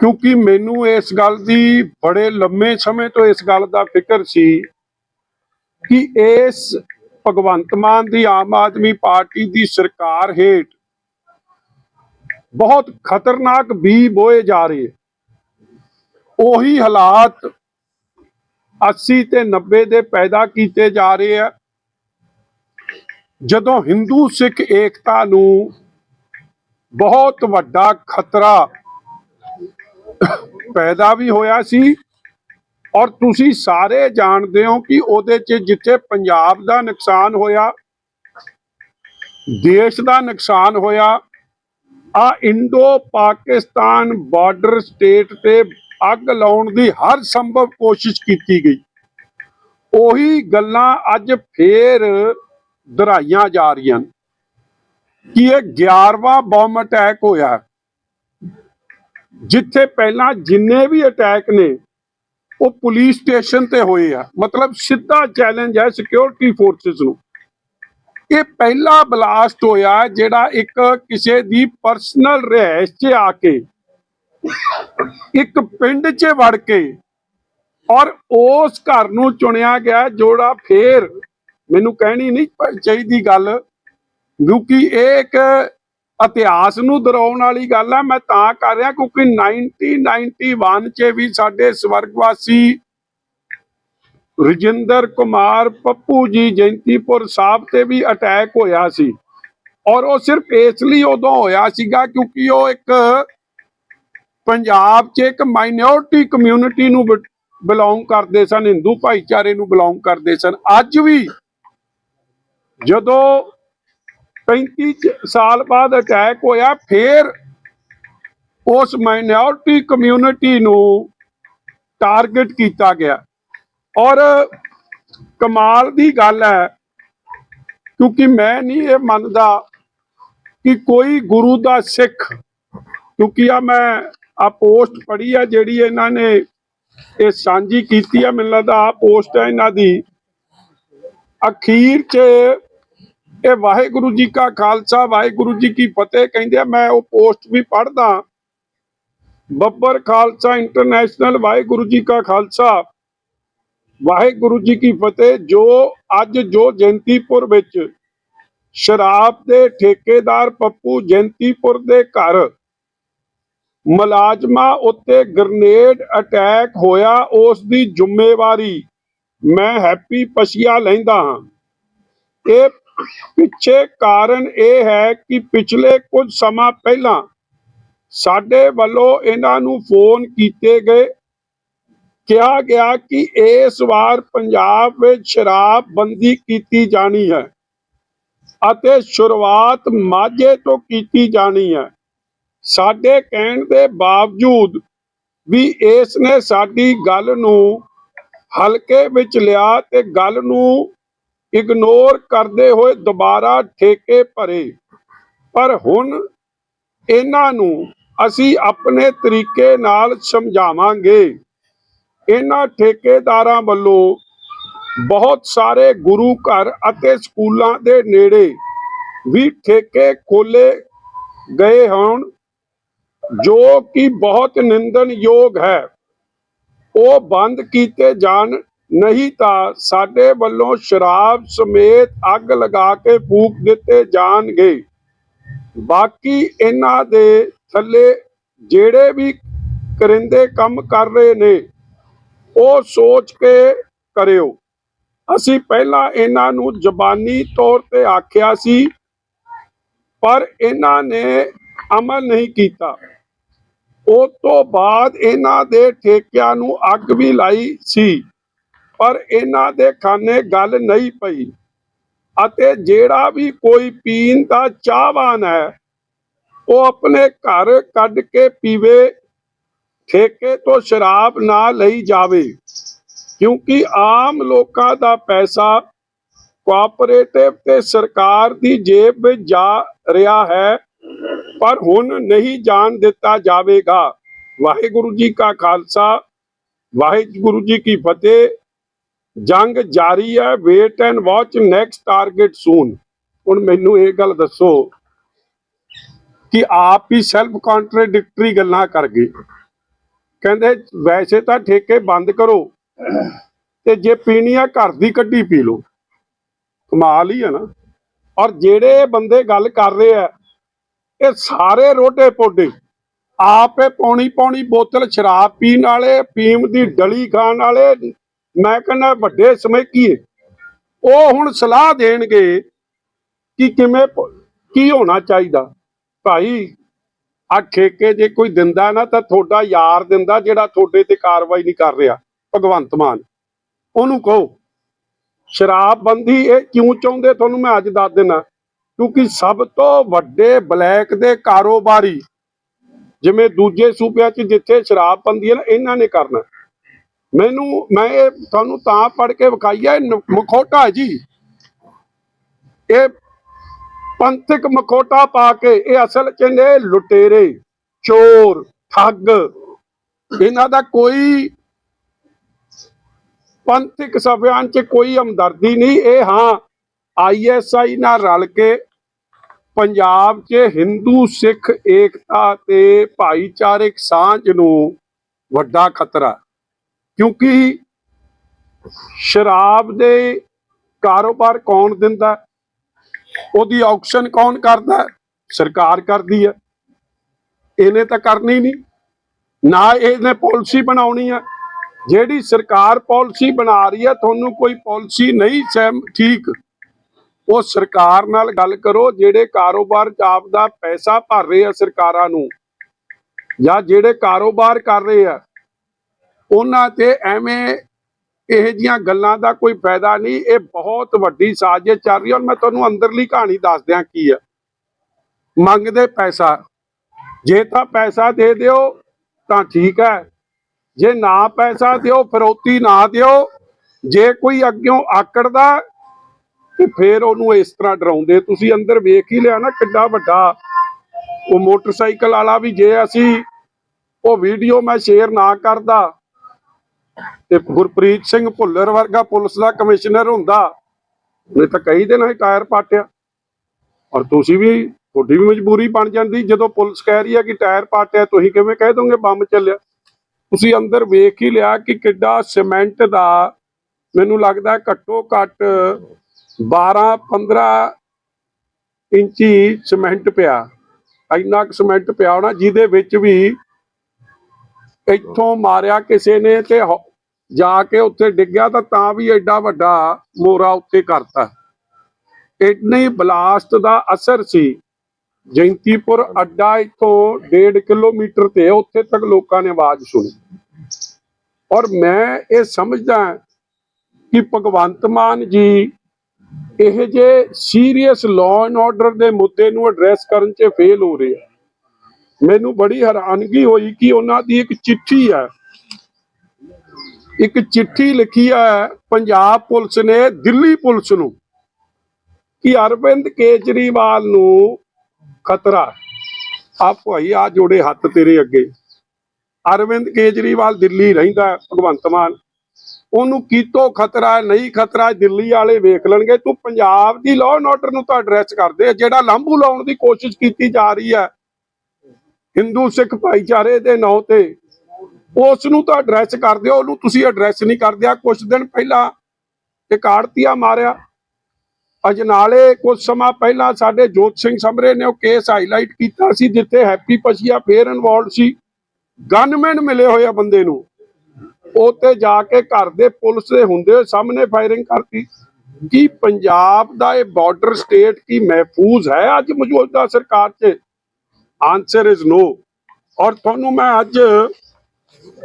ਕਿਉਂਕਿ ਮੈਨੂੰ ਇਸ ਗੱਲ ਦੀ ਬੜੇ ਲੰਮੇ ਸਮੇਂ ਤੋਂ ਇਸ ਗੱਲ ਦਾ ਫਿਕਰ ਸੀ ਕਿ ਇਸ ਭਗਵੰਤ ਮਾਨ ਦੀ ਆਮ ਆਦਮੀ ਪਾਰਟੀ ਦੀ ਸਰਕਾਰ ਹੇਠ ਬਹੁਤ ਖਤਰਨਾਕ ਬੀ ਬੋਏ ਜਾ ਰਹੇ ਉਹੀ ਹਾਲਾਤ 80 ਤੇ 90 ਦੇ ਪੈਦਾ ਕੀਤੇ ਜਾ ਰਹੇ ਆ ਜਦੋਂ ਹਿੰਦੂ ਸਿੱਖ ਏਕਤਾ ਨੂੰ ਬਹੁਤ ਵੱਡਾ ਖਤਰਾ ਪੈਦਾ ਵੀ ਹੋਇਆ ਸੀ ਔਰ ਤੁਸੀਂ ਸਾਰੇ ਜਾਣਦੇ ਹੋ ਕਿ ਉਹਦੇ 'ਚ ਜਿੱਥੇ ਪੰਜਾਬ ਦਾ ਨੁਕਸਾਨ ਹੋਇਆ, ਦੇਸ਼ ਦਾ ਨੁਕਸਾਨ ਹੋਇਆ, ਆ ਇੰਡੋ ਪਾਕਿਸਤਾਨ ਬਾਰਡਰ ਸਟੇਟ ਤੇ ਅੱਗ ਲਾਉਣ ਦੀ ਹਰ ਸੰਭਵ ਕੋਸ਼ਿਸ਼ ਕੀਤੀ ਗਈ। ਉਹੀ ਗੱਲਾਂ ਅੱਜ ਫੇਰ ਦੁਹਰਾਈਆਂ ਜਾ ਰਹੀਆਂ ਕਿ ਇਹ 11ਵਾਂ ਬੰਬ ਅਟੈਕ ਹੋਇਆ। ਜਿੱਥੇ ਪਹਿਲਾਂ ਜਿੰਨੇ ਵੀ ਅਟੈਕ ਨੇ, ਉਹ ਪੁਲਿਸ ਸਟੇਸ਼ਨ ਤੇ ਹੋਏ ਆ। ਮਤਲਬ ਸਿੱਧਾ ਚੈਲੰਜ ਹੈ ਸਿਕਿਉਰਿਟੀ ਫੋਰਸਸ ਨੂੰ। ਇਹ ਪਹਿਲਾ ਬਲਾਸਟ ਹੋਇਆ ਜਿਹੜਾ ਇੱਕ ਕਿਸੇ ਦੀ ਪਰਸਨਲ ਰਹਿਸ਼ 'ਚ ਆ ਕੇ, ਇੱਕ ਪਿੰਡ 'ਚ ਵੜ ਕੇ ਔਰ ਉਸ ਘਰ ਨੂੰ ਚੁਣਿਆ ਗਿਆ ਜੋੜਾ ਫੇਰ। ਮੈਨੂੰ ਕਹਿਣੀ ਨਹੀਂ ਚਾਹੀਦੀ ਗੱਲ, ਕਿਉਂਕਿ ਇਹ ਇੱਕ ਇਤਿਹਾਸ ਨੂੰ ਦੁਹਰਾਉਣ ਵਾਲੀ ਗੱਲ ਆ, ਮੈਂ ਤਾਂ ਕਰ ਰਿਹਾ ਕਿਉਂਕਿ 1991 ਚ ਵੀ ਸਾਡੇ ਸਵਰਗਵਾਸੀ ਰਜਿੰਦਰ ਕੁਮਾਰ ਪੱਪੂ ਜੀ ਜੈਂਤੀਪੁਰ ਸਾਹਿਬ ਤੇ ਵੀ ਅਟੈਕ ਹੋਇਆ ਸੀ। ਔਰ ਉਹ ਸਿਰਫ ਇਸ ਲਈ ਉਦੋਂ ਹੋਇਆ ਸੀਗਾ ਕਿਉਂਕਿ ਉਹ ਇੱਕ ਪੰਜਾਬ 'ਚ ਇੱਕ ਮਾਈਨੋਰਟੀ ਕਮਿਊਨਿਟੀ ਨੂੰ ਬਿਲੋਂਗ ਕਰਦੇ ਸਨ, ਹਿੰਦੂ ਭਾਈਚਾਰੇ ਨੂੰ ਬਿਲੋਂਗ ਕਰਦੇ ਸਨ। ਅੱਜ ਵੀ ਜਦੋਂ 35 ਚ- ਸਾਲ ਬਾਅਦ ਅਟੈਕ ਹੋਇਆ, ਫਿਰ ਉਸ ਮਾਈਨੋਰਿਟੀ ਕਮਿਊਨਿਟੀ ਨੂੰ ਟਾਰਗੇਟ ਕੀਤਾ ਗਿਆ। ਔਰ ਕਮਾਲ ਦੀ ਗੱਲ ਹੈ, ਕਿਉਂਕਿ ਮੈਂ ਨਹੀਂ ਇਹ ਮੰਨਦਾ ਕਿ ਕੋਈ ਗੁਰੂ ਦਾ ਸਿੱਖ, ਕਿਉਂਕਿ ਆ ਮੈਂ ਆ ਪੋਸਟ ਪੜ੍ਹੀ ਆ ਜਿਹੜੀ ਇਹਨਾਂ ਨੇ ਇਹ ਸਾਂਝੀ ਕੀਤੀ ਆ, ਮੈਨੂੰ ਲੱਗਦਾ ਆ ਪੋਸਟ ਹੈ ਇਹਨਾਂ ਦੀ। ਅਖੀਰ 'ਚ ਇਹ ਵਾਹਿਗੁਰੂ ਜੀ ਕਾ ਖਾਲਸਾ, ਵਾਹਿਗੁਰੂ ਜੀ ਕੀ ਫਤਿਹ ਕਹਿੰਦੇ ਆ, ਮੈਂ ਉਹ ਪੋਸਟ ਵੀ ਪੜ੍ਹਦਾ। ਬੱਬਰ ਖਾਲਸਾ ਇੰਟਰਨੈਸ਼ਨਲ, ਵਾਹਿਗੁਰੂ ਜੀ ਕਾ ਖਾਲਸਾ। ਵਾਹਿਗੁਰੂ ਜੀ ਕੀ ਫਤਿਹ, ਜੋ ਅੱਜ ਜੋ ਜੈਂਤੀਪੁਰ ਵਿੱਚ ਸ਼ਰਾਬ ਦੇ ਠੇਕੇਦਾਰ ਪੱਪੂ ਜੈਂਤੀਪੁਰ ਦੇ ਘਰ ਮੁਲਾਜ਼ਮਾਂ ਉੱਤੇ ਗ੍ਰਨੇਡ ਅਟੈਕ ਹੋਇਆ, ਉਸ ਦੀ ਜ਼ਿੰਮੇਵਾਰੀ ਮੈਂ ਹੈਪੀ ਪਸ਼ੀਆ ਲੈਂਦਾ ਹਾਂ। ਇਹ ਪਿੱਛੇ ਕਾਰਨ ਇਹ ਹੈ ਕਿ ਪਿਛਲੇ ਕੁਝ ਸਮਾਂ ਪਹਿਲਾਂ ਸਾਡੇ ਵੱਲੋਂ ਇਹਨਾਂ ਨੂੰ ਫੋਨ ਕੀਤੇ ਗਏ। ਕਿਹਾ ਗਿਆ ਕਿ ਇਸ ਵਾਰ ਪੰਜਾਬ ਵਿੱਚ ਸ਼ਰਾਬ ਬੰਦੀ ਕੀਤੀ ਜਾਣੀ ਹੈ ਅਤੇ ਸ਼ੁਰੂਆਤ ਮਾਝੇ ਤੋਂ ਕੀਤੀ ਜਾਣੀ ਹੈ। ਸਾਡੇ ਕਹਿਣ ਦੇ ਬਾਵਜੂਦ ਵੀ ਇਸ ਨੇ ਸਾਡੀ ਗੱਲ ਨੂੰ ਹਲਕੇ ਵਿੱਚ ਲਿਆ ਤੇ ਗੱਲ ਨੂੰ ਇਗਨੋਰ ਕਰਦੇ ਹੋਏ ਦੁਬਾਰਾ ਠੇਕੇ ਭਰੇ। ਪਰ ਹੁਣ ਇਹਨਾਂ ਨੂੰ ਅਸੀਂ ਆਪਣੇ ਤਰੀਕੇ ਨਾਲ ਸਮਝਾਵਾਂਗੇ। ਇਹਨਾਂ ਠੇਕੇਦਾਰਾਂ ਵੱਲੋਂ ਬਹੁਤ ਸਾਰੇ ਗੁਰੂ ਘਰ ਅਤੇ ਸਕੂਲਾਂ ਦੇ ਨੇੜੇ ਵੀ ਠੇਕੇ ਖੋਲੇ ਗਏ ਹੋਣ, ਜੋ ਕਿ ਬਹੁਤ ਨਿੰਦਣਯੋਗ ਹੈ। ਉਹ ਬੰਦ ਕੀਤੇ ਜਾਣ ਨਹੀਂ ਤਾਂ ਸਾਡੇ ਵੱਲੋਂ ਸ਼ਰਾਬ ਸਮੇਤ ਅੱਗ ਲਗਾ ਕੇ ਫੂਕ ਦਿੱਤੇ ਜਾਣਗੇ। ਬਾਕੀ ਇਹਨਾਂ ਦੇ ਥੱਲੇ ਜਿਹੜੇ ਵੀ ਕਰਿੰਦੇ ਕੰਮ ਕਰ ਰਹੇ ਨੇ, ਉਹ ਸੋਚ ਕੇ ਕਰਿਓ। ਅਸੀਂ ਪਹਿਲਾਂ ਇਹਨਾਂ ਨੂੰ ਜ਼ਬਾਨੀ ਤੌਰ ਤੇ ਆਖਿਆ ਸੀ, ਪਰ ਇਹਨਾਂ ਨੇ ਅਮਲ ਨਹੀਂ ਕੀਤਾ। ਉਸ ਤੋਂ ਬਾਅਦ ਇਹਨਾਂ ਦੇ ਠੇਕਿਆਂ ਨੂੰ ਅੱਗ ਵੀ ਲਾਈ ਸੀ। ਪਰ ਇਹਨਾਂ ਦੇ ਖਾਨੇ ਗੱਲ ਨਹੀਂ ਪਈ। ਅਤੇ ਜਿਹੜਾ ਵੀ ਕੋਈ ਪੀਣ ਦਾ ਚਾਹਵਾਨ ਹੈ, ਉਹ ਆਪਣੇ ਘਰ ਕੱਢ ਕੇ ਪੀਵੇ, ਠੇਕੇ ਤੋਂ ਸ਼ਰਾਬ ਨਾ ਲਈ ਜਾਵੇ। ਕਿਉਂਕਿ ਆਮ ਲੋਕਾਂ ਦਾ ਪੈਸਾ ਕੋਆਪਰੇਟਿਵ ਤੇ ਸਰਕਾਰ ਦੀ ਜੇਬ ਵਿੱਚ ਜਾ ਰਿਹਾ ਹੈ, ਪਰ ਹੁਣ ਨਹੀਂ ਜਾਣ ਦਿੱਤਾ ਜਾਵੇਗਾ। ਵਾਹਿਗੁਰੂ ਜੀ ਕਾ ਖਾਲਸਾ, ਵਾਹਿਗੁਰੂ ਜੀ ਕੀ ਫਤਿਹ। ਜੰਗ ਜਾਰੀ ਹੈ wait and watch next target soon ਹੁਣ ਮੈਨੂੰ ਇਹ ਗੱਲ ਦੱਸੋ ਕਿ ਆਪ ਹੀ ਸੈਲਫ ਕੰਟਰਡਿਕਟਰੀ ਗੱਲਾਂ ਕਰ ਗਏ। ਕਹਿੰਦੇ, ਵੈਸੇ ਤਾਂ ਠੇਕੇ ਬੰਦ ਕਰੋ ਤੇ ਜੇ ਪੀਣੀ ਆ ਘਰ ਦੀ ਕੱਢੀ ਪੀ ਲਓ। ਕਮਾਲ ਹੀ ਹੈ ਨਾ। ਔਰ ਜਿਹੜੇ ਬੰਦੇ ਗੱਲ ਕਰ ਰਹੇ ਆ, ਇਹ ਸਾਰੇ ਰੋਡੇ ਪੋਡੇ ਆਪੇ ਪੌਣੀ ਪੌਣੀ ਬੋਤਲ ਸ਼ਰਾਬ ਪੀਣ ਵਾਲੇ ਪੀਮ ਦੀ ਡਲੀ ਖਾਣ ਵਾਲੇ ਮੈਂ ਕਹਿੰਦਾ ਵੱਡੇ ਸਮੇਕੀਏ ਉਹ ਹੁਣ ਸਲਾਹ ਦੇਣਗੇ ਕਿ ਕਿਵੇਂ ਕੀ ਹੋਣਾ ਚਾਹੀਦਾ। ਭਾਈ ਆ ਠੇਕੇ ਜੇ ਕੋਈ ਦਿੰਦਾ ਨਾ ਤਾਂ ਤੁਹਾਡਾ ਯਾਰ ਦਿੰਦਾ ਜਿਹੜਾ ਤੁਹਾਡੇ ਤੇ ਕਾਰਵਾਈ ਨਹੀਂ ਕਰ ਰਿਹਾ, ਭਗਵੰਤ ਮਾਨ। ਉਹਨੂੰ ਕਹੋ ਸ਼ਰਾਬਬੰਦੀ ਇਹ ਕਿਉਂ ਚਾਹੁੰਦੇ? ਤੁਹਾਨੂੰ ਮੈਂ ਅੱਜ ਦੱਸ ਦਿੰਦਾ ਕਿਉਂਕਿ ਸਭ ਤੋਂ ਵੱਡੇ ਬਲੈਕ ਦੇ ਕਾਰੋਬਾਰੀ, ਜਿਵੇਂ ਦੂਜੇ ਸੂਬਿਆਂ 'ਚ ਜਿੱਥੇ ਸ਼ਰਾਬ ਬੰਦੀ ਹੈ ਨਾ, ਇਹਨਾਂ ਨੇ ਕਰਨਾ। ਮੈਨੂੰ, ਮੈਂ ਇਹ ਤੁਹਾਨੂੰ ਤਾਂ ਪੜ੍ਹ ਕੇ ਵਿਖਾਈ ਹੈ ਇਹ ਮਖੌਟਾ ਜੀ। ਇਹ ਪੰਥਕ ਮਖੌਟਾ ਪਾ ਕੇ, ਇਹ ਅਸਲ 'ਚ ਨੇ ਲੁਟੇਰੇ, ਚੋਰ, ਠੱਗ। ਇਹਨਾਂ ਦਾ ਕੋਈ ਪੰਥਕ ਸਭਿਆਨ 'ਚ ਕੋਈ ਹਮਦਰਦੀ ਨਹੀਂ। ਇਹ ਹਾਂ ਆਈਐਸਆਈ ਨਾਲ ਰਲ ਕੇ ਪੰਜਾਬ 'ਚ ਹਿੰਦੂ ਸਿੱਖ ਏਕਤਾ ਤੇ ਭਾਈਚਾਰਕ ਸਾਂਝ ਨੂੰ ਵੱਡਾ ਖਤਰਾ। ਕਿਉਂਕਿ ਸ਼ਰਾਬ ਦੇ ਕਾਰੋਬਾਰ ਕੌਣ ਦਿੰਦਾ? ਉਹਦੀ ਆਕਸ਼ਨ ਕੌਣ ਕਰਦਾ? ਸਰਕਾਰ ਕਰਦੀ ਹੈ ਇਹਨੇ ਤਾਂ ਕਰਨੀ ਨਹੀਂ। ਨਾ ਇਹਨੇ ਪਾਲਿਸੀ ਬਣਾਉਣੀ ਹੈ ਜਿਹੜੀ ਸਰਕਾਰ ਪਾਲਿਸੀ ਬਣਾ ਰਹੀ ਹੈ ਤੁਹਾਨੂੰ ਕੋਈ ਪਾਲਿਸੀ ਨਹੀਂ ਸਹਿਮ, ਠੀਕ। ਉਹ ਸਰਕਾਰ ਨਾਲ ਗੱਲ ਕਰੋ, ਜਿਹੜੇ ਕਾਰੋਬਾਰ 'ਚ ਆਪਦਾ ਪੈਸਾ ਭਰ ਰਹੇ ਆ ਸਰਕਾਰਾਂ ਨੂੰ, ਜਾਂ ਜਿਹੜੇ ਕਾਰੋਬਾਰ ਕਰ ਰਹੇ ਆ ਉਹਨਾਂ ਤੇ ਐਵੇਂ ਇਹ ਜੀਆਂ ਗੱਲਾਂ ਦਾ ਕੋਈ ਫਾਇਦਾ ਨਹੀਂ, ਇਹ ਬਹੁਤ ਵੱਡੀ ਸਾਜ਼ਿਸ਼ ਚੱਲ ਰਹੀ ਹੈ। ਔਰ ਮੈਂ ਤੁਹਾਨੂੰ ਅੰਦਰਲੀ ਕਹਾਣੀ ਦੱਸ ਦਿਆਂ ਕੀ ਹੈ। ਮੰਗਦੇ ਪੈਸਾ। ਜੇ ਤਾਂ ਪੈਸਾ ਦੇ ਦਿਓ, ਤਾਂ ਠੀਕ ਹੈ। ਜੇ ਨਾ ਪੈਸਾ ਦਿਓ, ਫਰੋਤੀ ਨਾ ਦਿਓ। ਜੇ ਕੋਈ ਅੱਗਿਓਂ ਆਕੜਦਾ, ਤੇ ਫੇਰ ਉਹਨੂੰ ਇਸ ਤਰ੍ਹਾਂ ਡਰਾਉਂਦੇ। ਤੁਸੀਂ ਅੰਦਰ ਵੇਖ ਹੀ ਲਿਆ ਨਾ ਕਿੱਡਾ ਵੱਡਾ। ਉਹ ਮੋਟਰਸਾਈਕਲ ਵਾਲਾ ਵੀ ਜੇ ਅਸੀਂ ਉਹ ਵੀਡੀਓ ਮੈਂ ਸ਼ੇਅਰ ਨਾ ਕਰਦਾ ਤੇ ਗੁਰਪ੍ਰੀਤ ਸਿੰਘ ਭੁੱਲਰ ਵਰਗਾ ਪੁਲਿਸ ਦਾ ਕਮਿਸ਼ਨਰ ਹੁੰਦਾ। ਨਹੀਂ ਤਾਂ ਕਈ ਦਿਨ ਹੀ ਟਾਇਰ ਪਾਟਿਆ। ਔਰ ਤੁਸੀਂ ਵੀ ਤੁਹਾਡੀ ਵੀ ਮਜਬੂਰੀ ਬਣ ਜਾਂਦੀ ਜਦੋਂ ਪੁਲਿਸ ਕਹਿ ਰਹੀ ਹੈ ਕਿ ਟਾਇਰ ਪਾਟਿਆ, ਤੁਸੀਂ ਕਿਵੇਂ ਕਹਿ ਦੋਗੇ ਬੰਬ ਚੱਲਿਆ? ਤੁਸੀਂ ਅੰਦਰ ਵੇਖ ਹੀ ਲਿਆ ਕਿ ਕਿੱਡਾ ਸੀਮੈਂਟ ਦਾ ਮੈਨੂੰ ਲੱਗਦਾ ਘੱਟੋ ਘੱਟ 12 15 ਇੰਚੀ ਸੀਮੈਂਟ ਪਿਆ। ਇੰਨਾ ਕੁ ਸੀਮੈਂਟ ਪਿਆ ਹੋਣਾ ਜਿਹਦੇ ਵਿੱਚ ਵੀ ਇੱਥੋਂ ਮਾਰਿਆ ਕਿਸੇ ਨੇ ਤੇ ਜਾ ਕੇ ਉੱਥੇ ਡਿੱਗਿਆ ਤਾਂ ਤਾਂ ਵੀ ਐਡਾ ਵੱਡਾ ਮੋਰਾ ਉੱਤੇ ਕਰਤਾ। ਇੰਨੀ ਬਲਾਸਟ ਦਾ ਅਸਰ ਸੀ। ਜੈਂਤੀਪੁਰ ਅੱਡਾ ਇੱਥੋਂ 1.5 ਕਿਲੋਮੀਟਰ ਤੇ ਉੱਥੇ ਤੱਕ ਲੋਕਾਂ ਨੇ ਆਵਾਜ਼ ਸੁਣੀ। ਔਰ ਮੈਂ ਇਹ ਸਮਝਦਾ ਕਿ ਭਗਵੰਤ ਮਾਨ ਜੀ ਇਹ ਜੇ ਸੀਰੀਅਸ ਲਾਅ ਐਂਡ ਆਰਡਰ ਦੇ ਮੁੱਦੇ ਨੂੰ ਐਡਰੈਸ ਕਰਨ 'ਚ ਫੇਲ ਹੋ ਰਹੇ ਆ। ਮੈਨੂੰ ਬੜੀ ਹੈਰਾਨਗੀ ਹੋਈ ਕਿ ਉਹਨਾਂ ਦੀ ਇੱਕ ਚਿੱਠੀ ਹੈ ਇੱਕ ਚਿੱਠੀ ਲਿਖੀ ਹੈ ਪੰਜਾਬ ਪੁਲਿਸ ਨੇ ਦਿੱਲੀ ਪੁਲਿਸ ਨੂੰ ਕਿ ਅਰਵਿੰਦ ਕੇਜਰੀਵਾਲ ਨੂੰ ਖਤਰਾ। ਆ ਭਾਈ ਆ ਜੋੜੇ ਹੱਥ ਤੇਰੇ ਅੱਗੇ। ਅਰਵਿੰਦ ਕੇਜਰੀਵਾਲ ਦਿੱਲੀ ਰਹਿੰਦਾ, ਭਗਵੰਤ ਮਾਨ। ਉਹਨੂੰ ਕੀਤੋਂ ਖਤਰਾ, ਨਹੀਂ ਖਤਰਾ, ਦਿੱਲੀ ਵਾਲੇ ਵੇਖ ਲੈਣਗੇ। ਤੂੰ ਪੰਜਾਬ ਦੀ ਲਾਅ ਐਂਡ ਆਰਡਰ ਨੂੰ ਤਾਂ ਐਡਰੈਸ ਕਰਦੇ ਜਿਹੜਾ ਲਾਂਭੂ ਲਾਉਣ ਦੀ ਕੋਸ਼ਿਸ਼ ਕੀਤੀ ਜਾ ਰਹੀ ਹੈ, ਹਿੰਦੂ ਸਿੱਖ ਭਾਈਚਾਰੇ ਦੇ ਨਾਂ ਤੇ ਉਸ ਨੂੰ ਤਾਂ ਐਡਰੈਸ ਕਰਦੇ ਹੋ ਉਹਨੂੰ ਤੁਸੀਂ ਐਡਰੈਸ ਨਹੀਂ ਕਰਦੇ ਕੁਝ ਦਿਨ ਪਹਿਲਾਂ ਇੱਕ ਆੜਤੀਆ ਮਾਰਿਆ। ਅਜਨਾਲੇ ਕੁਝ ਸਮਾਂ ਪਹਿਲਾਂ ਸਾਡੇ ਜੋਤ ਸਿੰਘ ਸਮਰੇ ਨੇ ਉਹ ਕੇਸ ਹਾਈਲਾਈਟ ਕੀਤਾ ਸੀ, ਜਿੱਥੇ ਹੈਪੀ ਪਛੀਆ ਫੇਰ ਇਨਵੋਲਡ ਸੀ। ਗਨਮੈਨ ਮਿਲੇ ਹੋਏ ਆ ਬੰਦੇ ਨੂੰ। ਉੱਤੇ ਜਾ ਕੇ ਘਰ ਦੇ ਪੁਲਿਸ ਦੇ ਹੁੰਦੇ ਸਾਹਮਣੇ ਫਾਇਰਿੰਗ ਕਰਤੀ। ਕੀ ਪੰਜਾਬ ਦਾ ਇਹ ਬਾਰਡਰ ਸਟੇਟ ਕੀ ਮਹਿਫੂਜ਼ ਹੈ ਅੱਜ ਮੌਜੂਦਾ ਸਰਕਾਰ 'ਚ? ਆਨਸਰ ਇਜ਼ ਨੋ ਔਰ ਤੁਹਾਨੂੰ ਮੈਂ ਅੱਜ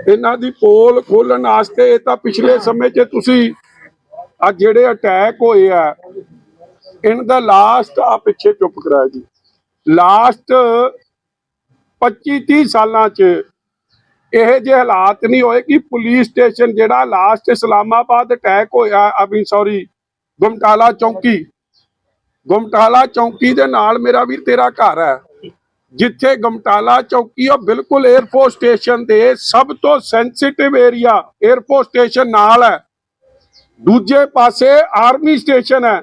ਇਹਨਾਂ ਦੀ ਪੋਲ ਖੋਲਣ ਵਾਸਤੇ ਇਹ ਤਾਂ ਪਿਛਲੇ ਸਮੇਂ 'ਚ ਤੁਸੀਂ ਆ ਜਿਹੜੇ ਅਟੈਕ ਹੋਏ ਆ, ਇਹਨਾਂ ਦਾ ਲਾਸਟ ਆ ਪਿੱਛੇ ਚੁੱਪ ਕਰਾਇਆ ਜੀ। ਲਾਸਟ 25 30 ਸਾਲਾਂ 'ਚ ਇਹ ਜਿਹੇ ਹਾਲਾਤ ਨਹੀਂ ਹੋਏ ਕਿ ਪੁਲਿਸ ਸਟੇਸ਼ਨ ਜਿਹੜਾ ਲਾਸਟ ਇਸਲਾਮਾਬਾਦ ਅਟੈਕ ਹੋਇਆ ਅਬੀ ਸੌਰੀ ਗੁਮਟਾਲਾ ਚੌਂਕੀ। ਗੁਮਟਾਲਾ ਚੌਂਕੀ ਦੇ ਨਾਲ ਮੇਰਾ ਵੀਰ ਤੇਰਾ ਘਰ ਹੈ। ਜਿੱਥੇ ਗਮਟਾਲਾ ਚੌਕੀ ਉਹ ਬਿਲਕੁਲ 에ਅਰਪੋਰਟ ਸਟੇਸ਼ਨ ਦੇ ਸਭ ਤੋਂ ਸੈਂਸਿਟਿਵ ਏਰੀਆ 에ਅਰਪੋਰਟ ਸਟੇਸ਼ਨ ਨਾਲ ਹੈ। ਦੂਜੇ ਪਾਸੇ ਆਰਮੀ ਸਟੇਸ਼ਨ ਹੈ।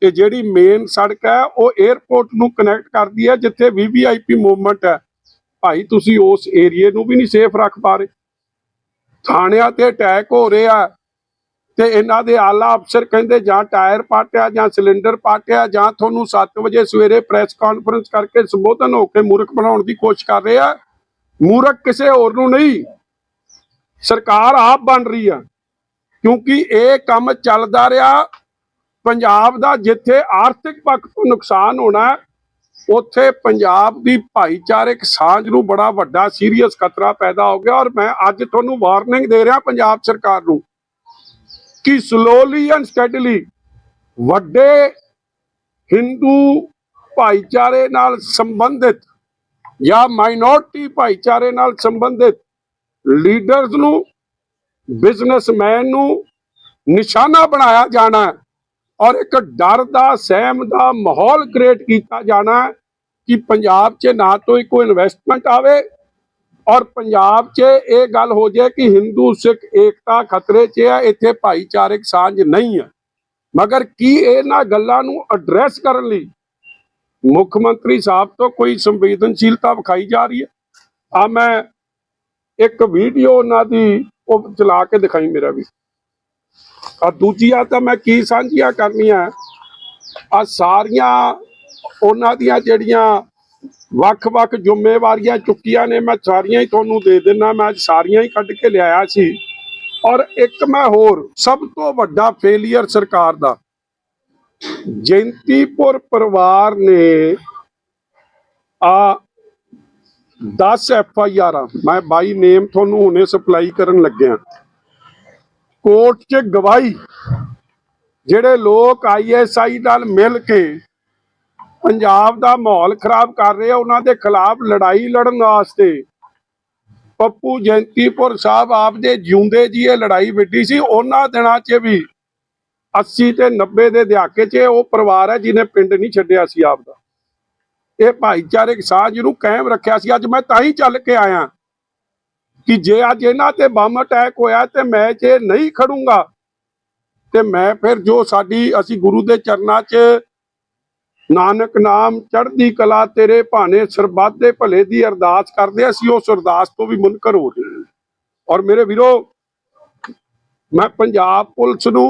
ਤੇ ਜਿਹੜੀ ਮੇਨ ਸੜਕ ਹੈ, ਉਹ 에ਅਰਪੋਰਟ ਨੂੰ ਕਨੈਕਟ ਕਰਦੀ ਹੈ, ਜਿੱਥੇ ਵੀਵੀਆਈਪੀ ਮੂਵਮੈਂਟ ਹੈ। ਭਾਈ, ਤੁਸੀਂ ਉਸ ਏਰੀਏ ਨੂੰ ਵੀ ਨਹੀਂ ਸੇਫ ਰੱਖ ਪਾ ਰਹੇ। ਥਾਣਿਆਂ ਤੇ ਅਟੈਕ ਹੋ ਰਿਹਾ ਤੇ ਇਹਨਾਂ ਦੇ ਆਲਾ ਅਫਸਰ ਕਹਿੰਦੇ ਜਾਂ ਟਾਇਰ ਪਾਟਿਆ ਜਾਂ ਸਿਲੰਡਰ ਪਾਟਿਆ ਜਾਂ ਤੁਹਾਨੂੰ 7 ਵਜੇ ਸਵੇਰੇ ਪ੍ਰੈਸ ਕਾਨਫਰੰਸ ਕਰਕੇ ਸੰਬੋਧਨ ਹੋ ਕੇ ਮੂਰਖ ਬਣਾਉਣ ਦੀ ਕੋਸ਼ਿਸ਼ ਕਰ ਰਹੇ ਆ। ਮੂਰਖ ਕਿਸੇ ਹੋਰ ਨੂੰ ਨਹੀਂ, ਸਰਕਾਰ ਆਪ ਬਣ ਰਹੀ ਆ। ਕਿਉਂਕਿ ਇਹ ਕੰਮ ਚੱਲਦਾ ਰਿਹਾ, ਪੰਜਾਬ ਦਾ ਜਿੱਥੇ ਆਰਥਿਕ ਪੱਖ ਤੋਂ ਨੁਕਸਾਨ ਹੋਣਾ, ਉੱਥੇ ਪੰਜਾਬ ਦੀ ਭਾਈਚਾਰਕ ਸਾਂਝ ਨੂੰ ਬੜਾ ਵੱਡਾ ਸੀਰੀਅਸ ਖਤਰਾ ਪੈਦਾ ਹੋ ਗਿਆ ਔਰ ਮੈਂ ਅੱਜ ਤੁਹਾਨੂੰ ਵਾਰਨਿੰਗ ਦੇ ਰਿਹਾ ਪੰਜਾਬ ਸਰਕਾਰ ਨੂੰ। ਕਿ ਸਲੋਲੀ ਐਂਡ ਸਟੈਡਲੀ ਵੱਡੇ ਹਿੰਦੂ ਭਾਈਚਾਰੇ ਨਾਲ ਸੰਬੰਧਿਤ ਜਾਂ ਮਾਈਨੋਰਟੀ ਭਾਈਚਾਰੇ ਨਾਲ ਸੰਬੰਧਿਤ ਲੀਡਰਸ ਨੂੰ ਬਿਜ਼ਨਸਮੈਨ ਨੂੰ ਨਿਸ਼ਾਨਾ ਬਣਾਇਆ ਜਾਣਾ ਔਰ ਇੱਕ ਡਰ ਦਾ, ਸਹਿਮ ਦਾ ਮਾਹੌਲ ਕ੍ਰੀਏਟ ਕੀਤਾ ਜਾਣਾ ਕਿ ਪੰਜਾਬ 'ਚ ਨਾ ਤੋਂ ਹੀ ਕੋਈ ਇਨਵੈਸਟਮੈਂਟ ਆਵੇ ਔਰ ਪੰਜਾਬ 'ਚ ਇਹ ਗੱਲ ਹੋ ਜਾਏ ਕਿ ਹਿੰਦੂ, ਸਿੱਖ, ਏਕਤਾ ਖਤਰੇ 'ਚ ਹੈ ਇੱਥੇ ਭਾਈਚਾਰਕ ਸਾਂਝ ਨਹੀਂ ਹੈ ਮਗਰ ਕੀ ਇਹਨਾਂ ਗੱਲਾਂ ਨੂੰ ਐਡਰੈਸ ਕਰਨ ਲਈ ਮੁੱਖ ਮੰਤਰੀ ਸਾਹਿਬ ਤੋਂ ਕੋਈ ਸੰਵੇਦਨਸ਼ੀਲਤਾ ਵਿਖਾਈ ਜਾ ਰਹੀ ਹੈ? ਆ ਮੈਂ ਇੱਕ ਵੀਡੀਓ ਉਹਨਾਂ ਦੀ ਉਹ ਚਲਾ ਕੇ ਦਿਖਾਈ ਮੇਰਾ ਵੀ। ਆ ਦੂਜੀਆਂ ਤਾਂ ਮੈਂ ਕੀ ਸਾਂਝੀਆਂ ਕਰਨੀਆਂ? ਆ ਸਾਰੀਆਂ ਉਹਨਾਂ ਦੀਆਂ ਜਿਹੜੀਆਂ ਵੱਖ-ਵੱਖ ਜ਼ਿੰਮੇਵਾਰੀਆਂ ਚੁੱਕੀਆਂ ਨੇ। ਮੈਂ ਸਾਰੀਆਂ ਹੀ ਤੁਹਾਨੂੰ ਦੇ ਦਿੰਨਾ। ਮੈਂ ਅੱਜ ਸਾਰੀਆਂ ਹੀ ਕੱਢ ਕੇ ਲਿਆਇਆ ਸੀ। ਔਰ ਇੱਕ ਮੈਂ ਹੋਰ, ਸਭ ਤੋਂ ਵੱਡਾ ਫੇਲਿਅਰ ਸਰਕਾਰ ਦਾ। ਜੈਂਤੀਪੁਰ ਪਰਿਵਾਰ ਨੇ ਆ 10 ਐਫ ਆਈ ਆਰ, ਮੈਂ ਬਾਈ ਨੇਮ ਤੁਹਾਨੂੰ ਹੁਣੇ ਸਪਲਾਈ ਕਰਨ ਲੱਗਿਆ। ਕੋਰਟ 'ਚ ਗਵਾਹੀ, ਜਿਹੜੇ ਲੋਕ ਆਈਐਸਆਈ ਨਾਲ ਮਿਲ ਕੇ ਪੰਜਾਬ ਦਾ ਮਾਹੌਲ ਖਰਾਬ ਕਰ ਰਹੇ ਆ, ਉਹਨਾਂ ਦੇ ਖਿਲਾਫ ਲੜਾਈ ਲੜਨ ਵਾਸਤੇ। ਪੱਪੂ ਜੈਂਤੀਪੁਰ ਸਾਹਿਬ ਆਪਦੇ ਜਿਉਂਦੇ ਜੀ ਇਹ ਲੜਾਈ ਵਿੱਢੀ ਸੀ, ਉਹਨਾਂ ਦਿਨਾਂ 'ਚ ਵੀ 80 ਤੇ 90 ਦੇ ਦਹਾਕੇ 'ਚ ਉਹ ਪਰਿਵਾਰ ਹੈ ਜਿਹਨੇ ਪਿੰਡ ਨਹੀਂ ਛੱਡਿਆ ਸੀ ਆਪਦਾ। ਇਹ ਭਾਈਚਾਰਕ ਸਾਂਝ ਨੂੰ ਕਾਇਮ ਰੱਖਿਆ ਸੀ। ਅੱਜ ਮੈਂ ਤਾਂ ਹੀ ਚੱਲ ਕੇ ਆਇਆ ਕਿ ਜੇ ਅੱਜ ਇਹਨਾਂ ਤੇ ਬੰਬ ਅਟੈਕ ਹੋਇਆ ਤੇ ਮੈਂ ਜੇ ਨਹੀਂ ਖੜੂੰਗਾ, ਤੇ ਮੈਂ ਫਿਰ ਜੋ ਸਾਡੀ ਅਸੀਂ ਗੁਰੂ ਦੇ ਚਰਨਾਂ 'ਚ ਨਾਨਕ ਨਾਮ ਚੜ੍ਹਦੀ ਕਲਾ ਤੇਰੇ ਭਾਣੇ ਸਰਬੱਤ ਦੇ ਭਲੇ ਦੀ ਅਰਦਾਸ ਕਰਦੇ ਅਸੀਂ ਉਸ ਅਰਦਾਸ ਤੋਂ ਵੀ ਮੁਨਕਰ ਹੋ ਰਹੇ ਹਾਂ। ਔਰ ਮੇਰੇ ਵੀਰੋ, ਮੈਂ ਪੰਜਾਬ ਪੁਲਿਸ ਨੂੰ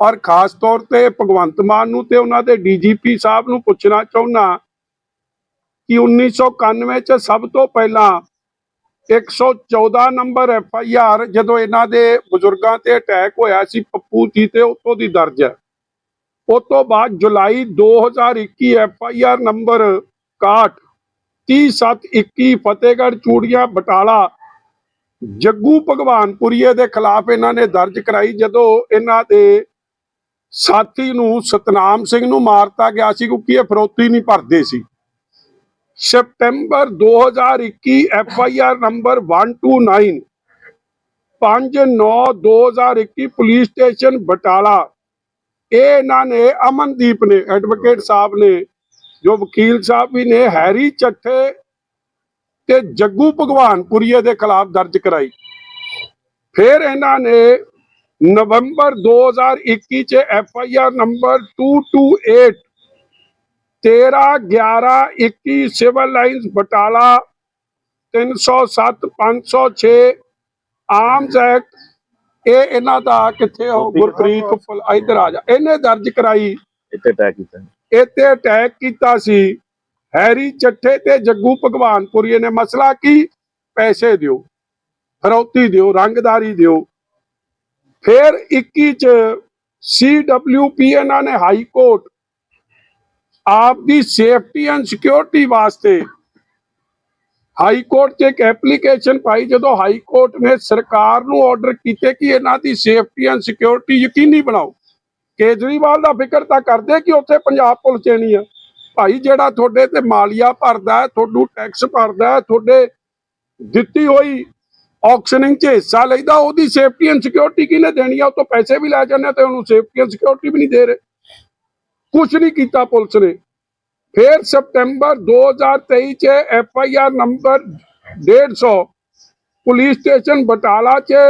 ਔਰ ਖਾਸ ਤੌਰ ਤੇ ਭਗਵੰਤ ਮਾਨ ਨੂੰ ਤੇ ਉਹਨਾਂ ਦੇ ਡੀਜੀਪੀ ਸਾਹਿਬ ਨੂੰ ਪੁੱਛਣਾ ਚਾਹੁੰਦਾ ਕਿ 1991 ਚ ਸਭ ਤੋਂ ਪਹਿਲਾਂ 114 ਨੰਬਰ ਐਫ ਆਈ ਆਰ ਜਦੋਂ ਇਹਨਾਂ ਦੇ ਬਜ਼ੁਰਗਾਂ ਤੇ ਅਟੈਕ ਹੋਇਆ ਸੀ, ਪੱਪੂ ਜੀ ਤੇ ਉਤੋਂ ਦੀ ਦਰਜ ਹੈ। ਉਸ ਤੋਂ ਬਾਅਦ ਜੁਲਾਈ 2021 F I R number 61 3721 Fatehgarh Churian Batala, Jaggu ਭਗਵਾਨਪੁਰੀਏ ਦੇ ਖਿਲਾਫ ਇਹਨਾਂ ਨੇ ਦਰਜ ਕਰਾਈ, ਜਦੋਂ ਇਹਨਾਂ ਦੇ ਸਾਥੀ ਨੂੰ ਸਤਨਾਮ ਸਿੰਘ ਨੂੰ ਮਾਰਤਾ ਗਿਆ ਸੀ, ਕਿਉਂਕਿ ਇਹ ਫਰੋਤੀ ਨਹੀਂ ਭਰਦੇ ਸੀ। September 2021 F I R number 129 5/9/2021 police station Batala ਇਹ ਇਹਨਾਂ ਨੇ ਅਮਨਦੀਪ ਨੇ ਐਡਵੋਕੇਟ ਸਾਹਿਬ ਨੇ, ਜੋ ਵਕੀਲ ਸਾਹਿਬ ਵੀ ਨੇ, ਹੈਰੀ ਚੱਠੇ ਤੇ ਜੱਗੂ ਭਗਵਾਨਪੁਰੀਏ ਦੇ ਖਿਲਾਫ ਦਰਜ ਕਰਾਈ। ਫਿਰ ਇਹਨਾਂ ਨੇ ਨਵੰਬਰ 2021 ਚ F I R number 228 13 11 21 civil lines Batala 307 506 arms act ਇਹ ਇਹਨਾਂ ਦਾ ਕਿੱਥੇ ਹੋ ਗੁਰਪ੍ਰੀਤ ਉੱਪਲ ਇੱਧਰ ਆ ਜਾ। ਇਹਨੇ ਦਰਜ ਕਰਾਈ। ਇੱਥੇ ਅਟੈਕ ਕੀਤਾ ਤੇ ਅਟੈਕ ਕੀਤਾ ਸੀ। ਹੈਰੀ ਚੱਠੇ ਤੇ ਜੱਗੂ ਭਗਵਾਨਪੁਰੀਏ ਨੇ ਮਸਲਾ ਕੀ? ਪੈਸੇ ਦਿਓ ਫਰੌਤੀ ਦਿਓ ਰੰਗਦਾਰੀ ਦਿਓ। ਫਿਰ 21 ਚ ਸੀਡਬਲਯੂਪੀ ਇਹਨਾਂ ਨੇ ਹਾਈ ਕੋਰਟ ਆਪ ਦੀ ਸੇਫਟੀ ਐਂਡ ਸਿਕਿਉਰਿਟੀ ਵਾਸਤੇ ਹਾਈ ਕੋਰਟ 'ਚ ਇੱਕ ਐਪਲੀਕੇਸ਼ਨ ਪਾਈ ਜਦੋਂ ਹਾਈ ਕੋਰਟ ਨੇ ਸਰਕਾਰ ਨੂੰ ਆਰਡਰ ਕੀਤੇ ਕਿ ਇਹਨਾਂ ਦੀ ਸੇਫਟੀ ਐਂਡ ਸਿਕਿਉਰਿਟੀ ਯਕੀਨੀ ਬਣਾਓ। ਕੇਜਰੀਵਾਲ ਦਾ ਫਿਕਰ ਤਾਂ ਕਰਦੇ ਕਿ ਉੱਥੇ ਪੰਜਾਬ ਪੁਲਿਸ ਚੇਣੀ ਆ। ਭਾਈ ਜਿਹੜਾ ਤੁਹਾਡੇ ਤੇ ਮਾਲੀਆ ਭਰਦਾ ਤੁਹਾਨੂੰ ਟੈਕਸ ਭਰਦਾ ਤੁਹਾਡੇ ਦਿੱਤੀ ਹੋਈ ਆਕਸ਼ਨਿੰਗ 'ਚ ਹਿੱਸਾ ਲੈਦਾ ਉਹਦੀ ਸੇਫਟੀ ਐਂਡ ਸਿਕਿਉਰਿਟੀ ਕਿਹਨੇ ਦੇਣੀ ਆ? ਉਹ ਤੋਂ ਪੈਸੇ ਵੀ ਲੈ ਜਾਂਦੇ ਤੇ ਉਹਨੂੰ ਸੇਫਟੀ ਐਂਡ ਸਿਕਿਉਰਿਟੀ ਵੀ ਨਹੀਂ ਦੇ ਰਹੇ। ਕੁਝ ਨਹੀਂ ਕੀਤਾ ਪੁਲਿਸ ਨੇ। ਫਿਰ ਸਪਟੈਂਬਰ 2023 ਚ F I R number 150 police station Batala ਚ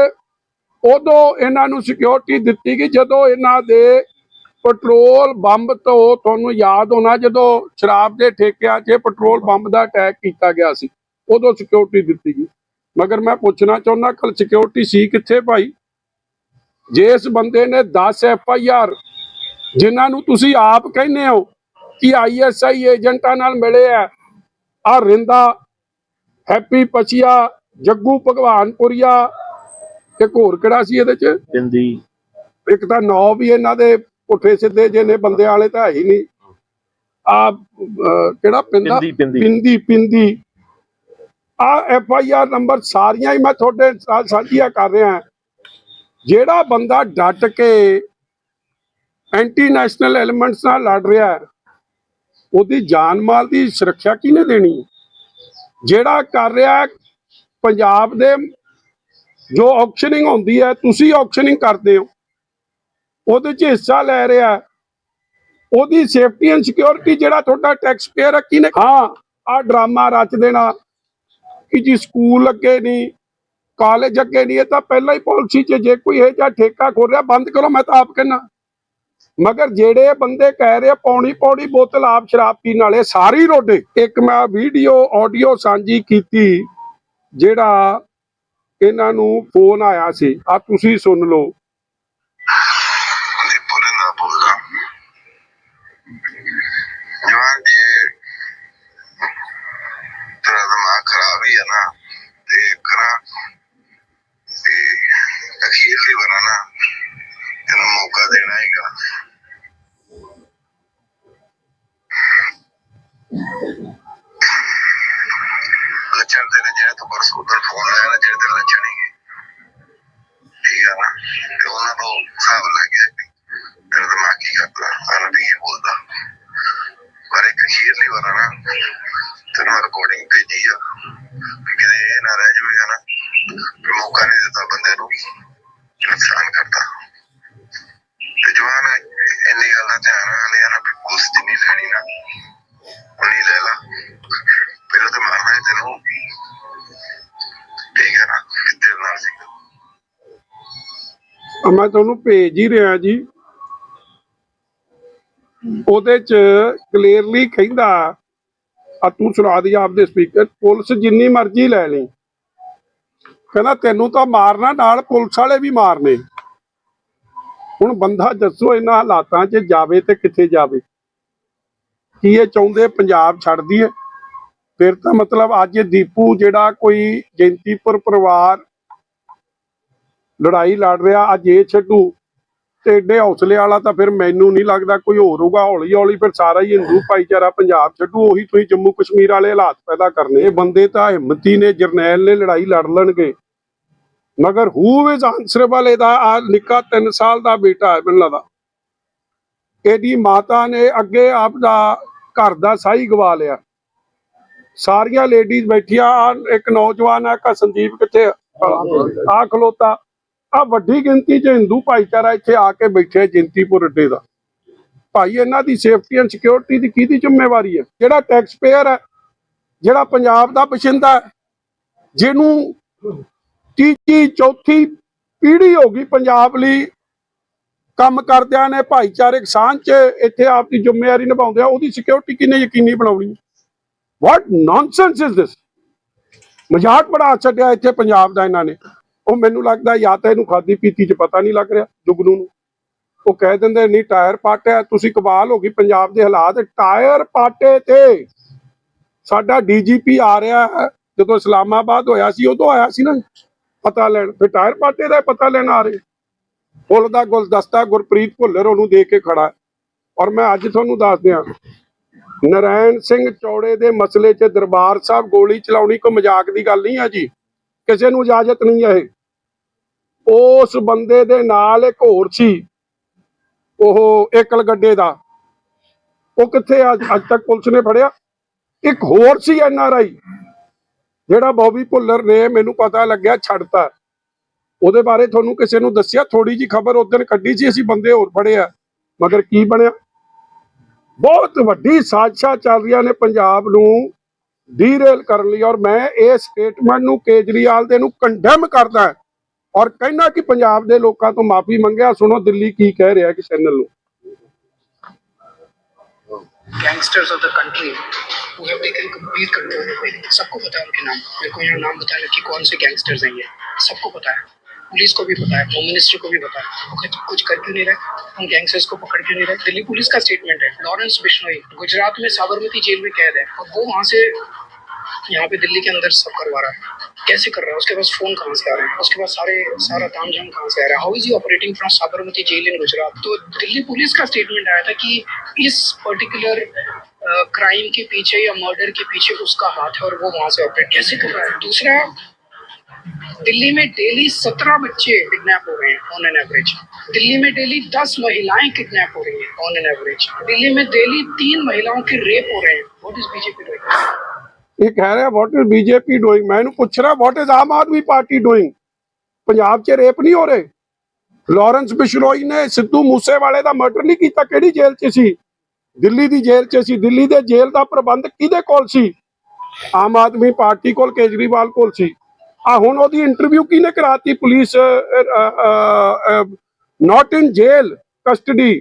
ਉਦੋਂ ਇਹਨਾਂ ਨੂੰ ਸਿਕਿਉਰਿਟੀ ਦਿੱਤੀ ਗਈ। ਜਦੋਂ ਇਹਨਾਂ ਦੇ ਪੈਟਰੋਲ ਬੰਬ ਤੋਂ ਤੁਹਾਨੂੰ ਯਾਦ ਹੋਣਾ, ਜਦੋਂ ਸ਼ਰਾਬ ਦੇ ਠੇਕਿਆਂ 'ਚ ਪੈਟਰੋਲ ਬੰਬ ਦਾ ਅਟੈਕ ਕੀਤਾ ਗਿਆ ਸੀ, ਉਦੋਂ ਸਿਕਿਉਰਿਟੀ ਦਿੱਤੀ ਗਈ। ਮਗਰ ਮੈਂ ਪੁੱਛਣਾ ਚਾਹੁੰਦਾ ਕੱਲ ਸਿਕਿਉਰਿਟੀ ਸੀ ਕਿੱਥੇ ਭਾਈ? ਜੇ ਇਸ ਬੰਦੇ ਨੇ 10 ਐਫ ਆਈ ਆਰ, ਜਿਨ੍ਹਾਂ ਨੂੰ ਤੁਸੀਂ ਆਪ ਕਹਿੰਦੇ ਹੋ ਕਿ ਆਈਐਸਆਈ ਏਜੰਟਾਂ ਨਾਲ ਮਿਲੇ ਆ। ਆ ਰਿੰਦਾ ਹੈਪੀ ਪਚੀਆ ਜੱਗੂ ਭਗਵਾਨਪੁਰੀਆ ਇੱਕ ਹੋਰ ਕਿਹੜਾ ਸੀ ਇਹਦੇ ਚ? ਪਿੰਦੀ। ਇੱਕ ਤਾਂ ਨੌ ਵੀ ਇਹਨਾਂ ਦੇ ਪੁੱਠੇ ਸਿੱਧੇ ਜੇ ਨੇ ਬੰਦੇ ਵਾਲੇ ਤਾਂ ਹੈ ਹੀ ਨਹੀਂ। ਆ ਕਿਹੜਾ ਪਿੰਦਾ? ਪਿੰਦੀ ਪਿੰਦੀ। ਪਿੰਦੀ ਪਿੰਦੀ। ਆ ਐਫ ਆਈ ਆਰ ਨੰਬਰ ਸਾਰੀਆਂ ਹੀ ਮੈਂ ਤੁਹਾਡੇ ਨਾਲ ਸਾਂਝੀਆਂ ਕਰ ਰਿਹਾ। ਜਿਹੜਾ ਬੰਦਾ ਡਟ ਕੇ ਐਂਟੀ ਨੈਸ਼ਨਲ ਐਲੀਮੈਂਟਸ ਨਾਲ ਲੜ ਰਿਹਾ ਹੈ ਉਹਦੀ ਜਾਨ ਮਾਲ ਦੀ ਸੁਰੱਖਿਆ ਕਿਹਨੇ ਦੇਣੀ ਹੈ? ਜਿਹੜਾ ਕਰ ਰਿਹਾ ਪੰਜਾਬ ਦੇ ਜੋ ਆਕਸ਼ਨਿੰਗ ਹੁੰਦੀ ਹੈ, ਤੁਸੀਂ ਆਕਸ਼ਨਿੰਗ ਕਰਦੇ ਹੋ। ਉਹਦੇ 'ਚ ਹਿੱਸਾ ਲੈ ਰਿਹਾ ਉਹਦੀ ਸੇਫਟੀ ਐਂਡ ਸਿਕਿਉਰਿਟੀ ਜਿਹੜਾ ਤੁਹਾਡਾ ਟੈਕਸ ਪੇਅਰ ਹੈ ਕਿਨੇ ਹਾਂ ਆ ਡਰਾਮਾ ਰਚ ਦੇਣਾ। ਕਿ ਜੀ ਸਕੂਲ ਅੱਗੇ ਨਹੀਂ ਕਾਲਜ ਅੱਗੇ ਨਹੀਂ, ਇਹ ਤਾਂ ਪਹਿਲਾਂ ਹੀ ਪਾਲਿਸੀ 'ਚ ਜੇ ਕੋਈ ਇਹ ਜਾਂ ਠੇਕਾ ਖੋਲ ਰਿਹਾ, ਬੰਦ ਕਰੋ, ਮੈਂ ਤਾਂ ਆਪ ਕਹਿੰਦਾ। ਮਗਰ ਜਿਹੜੇ ਬੰਦੇ ਕਹਿ ਰਹੇ ਆ, ਪੌਣੀ ਪੌਣੀ ਬੋਤਲ ਆਪ ਸ਼ਰਾਬ ਪੀਣ ਵਾਲੇ, ਸਾਰੀ ਰੋਡੇ ਇੱਕ ਮੈਂ ਵੀਡੀਓ ਆਡੀਓ ਸਾਂਝੀ ਕੀਤੀ, ਜਿਹੜਾ ਇਹਨਾਂ ਨੂੰ ਫੋਨ ਆਇਆ ਸੀ। ਆ ਤੁਸੀਂ ਸੁਣ ਲਓ। ਦੇ ਬੋਲੇ ਨਾ ਬੋਲਦਾ ਜਵਾਨ ਜੀ, ਤੇਰਾ はい。ਮੈਂ ਤੁਹਾਨੂੰ ਭੇਜ ਹੀ ਰਿਹਾ ਜੀ। ਉਹਦੇ ਚ ਕਲੀਅਰਲੀ ਕਹਿੰਦਾ, ਆ ਤੂੰ ਸੁਣਾ ਦੀ ਆਪਦੇ ਸਪੀਕਰ ਪੁਲਿਸ ਜਿੰਨੀ ਮਰਜ਼ੀ ਲੈ ਲਈ ਕਹਿੰਦਾ, ਤੈਨੂੰ ਤਾਂ ਮਾਰਨਾ, ਨਾਲ ਪੁਲਿਸ ਵਾਲੇ ਵੀ ਮਾਰਨੇ। ਹੁਣ ਬੰਦਾ ਦੱਸੋ ਇਹਨਾਂ ਹਾਲਾਤਾਂ 'ਚ ਜਾਵੇ ਤੇ ਕਿੱਥੇ ਜਾਵੇ। ਕੀ ਇਹ ਚਾਹੁੰਦੇ ਪੰਜਾਬ ਛੱਡ ਦਈਏ? ਫਿਰ ਤਾਂ ਮਤਲਬ ਅੱਜ ਦੀਪੂ ਜਿਹੜਾ ਕੋਈ ਜੈਂਤੀਪੁਰ ਪਰਿਵਾਰ ਲੜਾਈ ਲੜ ਰਿਹਾ, ਅੱਜ ਇਹ ਛੱਡੂ। ਤੇ ਏਡੇ ਹੌਸਲੇ ਵਾਲਾ ਤਾਂ ਫਿਰ ਮੈਨੂੰ ਨਹੀਂ ਲੱਗਦਾ ਕੋਈ ਹੋਰ ਹੋਊਗਾ। ਹੌਲੀ ਹੌਲੀ ਫਿਰ ਸਾਰਾ ਹੀ ਹਿੰਦੂ ਭਾਈਚਾਰਾ ਪੰਜਾਬ ਛੱਡੂ। ਉਹੀ ਤੁਸੀਂ ਜੰਮੂ ਕਸ਼ਮੀਰ ਵਾਲੇ ਹਾਲਾਤ ਪੈਦਾ ਕਰਨੇ। ਇਹ ਬੰਦੇ ਤਾਂ ਹਿੰਮਤੀ ਨੇ, ਜਰਨੈਲ ਨੇ ਲੜਾਈ ਲੜ ਲੈਣਗੇ। ਮਗਰ ਹੂ ਇਜ਼ ਆਨਸਰੇਬਲ ਇਹਦਾ ਆ ਨਿੱਕਾ 3 ਸਾਲ ਦਾ ਬੇਟਾ ਹੈ ਮੈਨੂੰ ਲੱਗਦਾ। ਇਹਦੀ ਮਾਤਾ ਨੇ ਅੱਗੇ ਆਪ ਦਾ ਘਰ ਦਾ ਸਾਈ ਗਵਾ ਲਿਆ। ਸਾਰੀਆਂ ਲੇਡੀਜ਼ ਬੈਠੀਆਂ। ਆ ਇੱਕ ਨੌਜਵਾਨ ਆ ਕਾ ਸੰਦੀਪ ਕਿੱਥੇ ਆ? ਖਲੋਤਾ। ਆ ਵੱਡੀ ਗਿਣਤੀ 'ਚ ਹਿੰਦੂ ਭਾਈਚਾਰਾ ਇੱਥੇ ਆ ਕੇ ਬੈਠੇ ਜਿੰਤੀਪੁਰ ਅੱਡੇ ਦਾ। ਭਾਈ ਇਹਨਾਂ ਦੀ ਸੇਫਟੀ ਐਂਡ ਸਿਕਿਉਰਿਟੀ ਦੀ ਕਿਹਦੀ ਜ਼ਿੰਮੇਵਾਰੀ ਹੈ? ਜਿਹੜਾ ਟੈਕਸ ਪੇਅਰ ਹੈ, ਜਿਹੜਾ ਪੰਜਾਬ ਦਾ ਬਸ਼ਿੰਦਾ ਜਿਹਨੂੰ ਤੀਜੀ, ਚੌਥੀ ਪੀੜ੍ਹੀ ਹੋ ਗਈ ਪੰਜਾਬ ਲਈ ਕੰਮ ਕਰਦਿਆਂ ਨੇ ਭਾਈਚਾਰਕ ਸਾਂਝ 'ਚ ਇੱਥੇ ਆਪ ਦੀ ਜ਼ਿੰਮੇਵਾਰੀ ਨਿਭਾਉਂਦੇ ਆ, ਉਹਦੀ ਸਿਕਿਉਰਿਟੀ ਕਿਨੇ ਯਕੀਨੀ ਬਣਾਉਣੀ ਵਾਟ ਨੌਨਸੈਂਸ ਇਜ਼ ਦਿਸ ਮਜ਼ਾਕ ਬੜਾ ਛੱਡਿਆ ਇੱਥੇ ਪੰਜਾਬ ਦਾ ਇਹਨਾਂ ਨੇ। ਉਹ ਮੈਨੂੰ ਲੱਗਦਾ ਜਾਂ ਤਾਂ ਇਹਨੂੰ ਖਾਦੀ ਪੀਤੀ 'ਚ ਪਤਾ ਨਹੀਂ ਲੱਗ ਰਿਹਾ ਜੁਗਨੂ ਨੂੰ। ਉਹ ਕਹਿ ਦਿੰਦੇ, ਨਹੀਂ, ਟਾਇਰ ਪਾਟਿਆ ਤੁਸੀਂ ਕਮਾਲ ਹੋ ਗਈ ਪੰਜਾਬ ਦੇ ਹਾਲਾਤ। ਟਾਇਰ ਪਾਟੇ ਤੇ। ਸਾਡਾ ਡੀਜੀਪੀ ਆ ਰਿਹਾ ਹੈ। ਜਦੋਂ ਇਸਲਾਮਾਬਾਦ ਹੋਇਆ ਸੀ, ਉਦੋਂ ਆਇਆ ਸੀ ਨਾ। ਪਤਾ ਲੈਣ, ਫਿਰ ਟਾਇਰ ਪਾਟੇ ਦਾ ਪਤਾ ਲੈਣ ਆ ਰਹੇ। ਪੁੱਲ ਦਾ ਗੁਲਦਸਤਾ ਗੁਰਪ੍ਰੀਤ ਭੁੱਲਰ ਉਹਨੂੰ ਦੇ ਕੇ ਖੜਾ ਔਰ ਮੈਂ ਅੱਜ ਤੁਹਾਨੂੰ ਦੱਸ ਦਿਆਂ ਨਰਾਇਣ ਸਿੰਘ ਚੌੜੇ ਦੇ ਮਸਲੇ 'ਚ ਦਰਬਾਰ ਸਾਹਿਬ ਗੋਲੀ ਚਲਾਉਣੀ ਕੋਈ ਮਜ਼ਾਕ ਦੀ ਗੱਲ ਨਹੀਂ ਹੈ ਜੀ। ਕਿਸੇ ਨੂੰ ਇਜਾਜ਼ਤ ਨਹੀਂ ਹੈ ਇਹ। ਉਸ ਬੰਦੇ ਦੇ ਨਾਲ ਇੱਕ ਹੋਰ ਸੀ, ਉਹ ਏਕਲ ਗੱਡੇ ਦਾ। ਉਹ ਕਿੱਥੇ ਅੱਜ ਤੱਕ ਪੁਲਿਸ ਨੇ ਫੜਿਆ। ਇੱਕ ਹੋਰ ਸੀ ਐਨ ਆਰ ਆਈ, ਜਿਹੜਾ ਬੌਬੀ ਭੁੱਲਰ ਨੇ ਮੈਨੂੰ ਪਤਾ ਲੱਗਿਆ ਛੱਡਤਾ। ਉਹਦੇ ਬਾਰੇ ਤੁਹਾਨੂੰ ਕਿਸੇ ਨੂੰ ਦੱਸਿਆ? ਥੋੜੀ ਜੀ ਖਬਰ ਉਸ ਦਿਨ ਕੱਢੀ ਸੀ, ਅਸੀਂ ਬੰਦੇ ਹੋਰ ਫੜੇ ਆ। ਮਗਰ ਕੀ ਬਣਿਆ? ਬਹੁਤ ਵੱਡੀ ਸਾਜ਼ਿਸ਼ਾਂ ਚੱਲ ਰਹੀਆਂ ਨੇ ਪੰਜਾਬ ਨੂੰ ਡੀਰੇਲ ਕਰਨ ਲਈ ਔਰ ਮੈਂ ਇਹ ਸਟੇਟਮੈਂਟ ਨੂੰ ਕੇਜਰੀਵਾਲ ਦੇ ਨੂੰ ਕੰਡੈਮ ਕਰਦਾ। ਔਰ ਕਹਿਣਾ ਕਿ ਪੰਜਾਬ ਦੇ ਲੋਕਾਂ ਤੋਂ ਮਾਫੀ ਮੰਗਿਆ ਸੁਣੋ ਦਿੱਲੀ ਕੀ ਕਹਿ ਰਿਹਾ ਕਿ ਚੈਨਲ ਨੂੰ gangsters of the country who have taken complete control of it. सबको पता है उनके नाम मेरे को यहाँ नाम बताया कि कौन से गैंगस्टर्स हैं ये सबको पता है पुलिस को भी पता है होम मिनिस्टर को भी पता है वो कहते कुछ कर क्यों नहीं रहे हम गैंगस्टर्स को पकड़ क्यों नहीं रहे दिल्ली पुलिस का स्टेटमेंट है लॉरेंस बिश्नोई गुजरात में साबरमती जेल में कैद है और वो वहाँ से यहाँ पे दिल्ली के अंदर सब करवा रहा है कैसे कर रहा है? उसके पास फ़ोन कहाँ से आ रहे हैं? उसके पास सारे, सारा ताम झाम कहाँ से आ रहा है? How is he operating from Sabarmati jail in Gujarat तो दिल्ली पुलिस का स्टेटमेंट आया था कि इस पर्टिकुलर क्राइम के पीछे या मर्डर के पीछे उसका हाथ है और वो वहाँ से ऑपरेट कैसे कर रहा है? दूसरा, दिल्ली में डेली सत्रह बच्चे किडनैप हो रहे हैं ऑन एन एवरेज दिल्ली में डेली दस महिलाएँ किडनैप हो रही हैं ऑन एन एवरेज दिल्ली में डेली तीन महिलाओं के रेप हो रहे हैं. व्हाट इज़ बीजेपी ਇਹ ਕਹਿ ਰਿਹਾ ਵਾਟ ਇਜ਼ ਬੀਜੇਪੀ ਡੂਇੰਗ ਮੈਂ ਇਹਨੂੰ ਪੁੱਛ ਰਿਹਾ what is Aam Aadmi party doing Punjab 'ਚ ਰੇਪ ਨਹੀਂ ਹੋ ਰਹੇ। ਲਾਰੈਂਸ ਬਿਸ਼ਨੋਈ ਨੇ ਸਿੱਧੂ ਮੂਸੇਵਾਲੇ ਦਾ ਮਰਡਰ ਨਹੀਂ ਕੀਤਾ, ਕਿਹੜੀ ਜੇਲ੍ਹ 'ਚ ਸੀ? ਦਿੱਲੀ ਦੀ ਜੇਲ੍ਹ 'ਚ ਸੀ। ਦਿੱਲੀ ਦੇ ਜੇਲ੍ਹ ਦਾ ਪ੍ਰਬੰਧ ਕਿਹਦੇ ਕੋਲ ਸੀ? ਆਮ ਆਦਮੀ ਪਾਰਟੀ ਕੋਲ, ਕੇਜਰੀਵਾਲ ਕੋਲ ਸੀ। ਆ ਹੁਣ ਉਹਦੀ ਇੰਟਰਵਿਊ ਕਿਹਨੇ ਕਰਾਤੀ? Police not in jail custody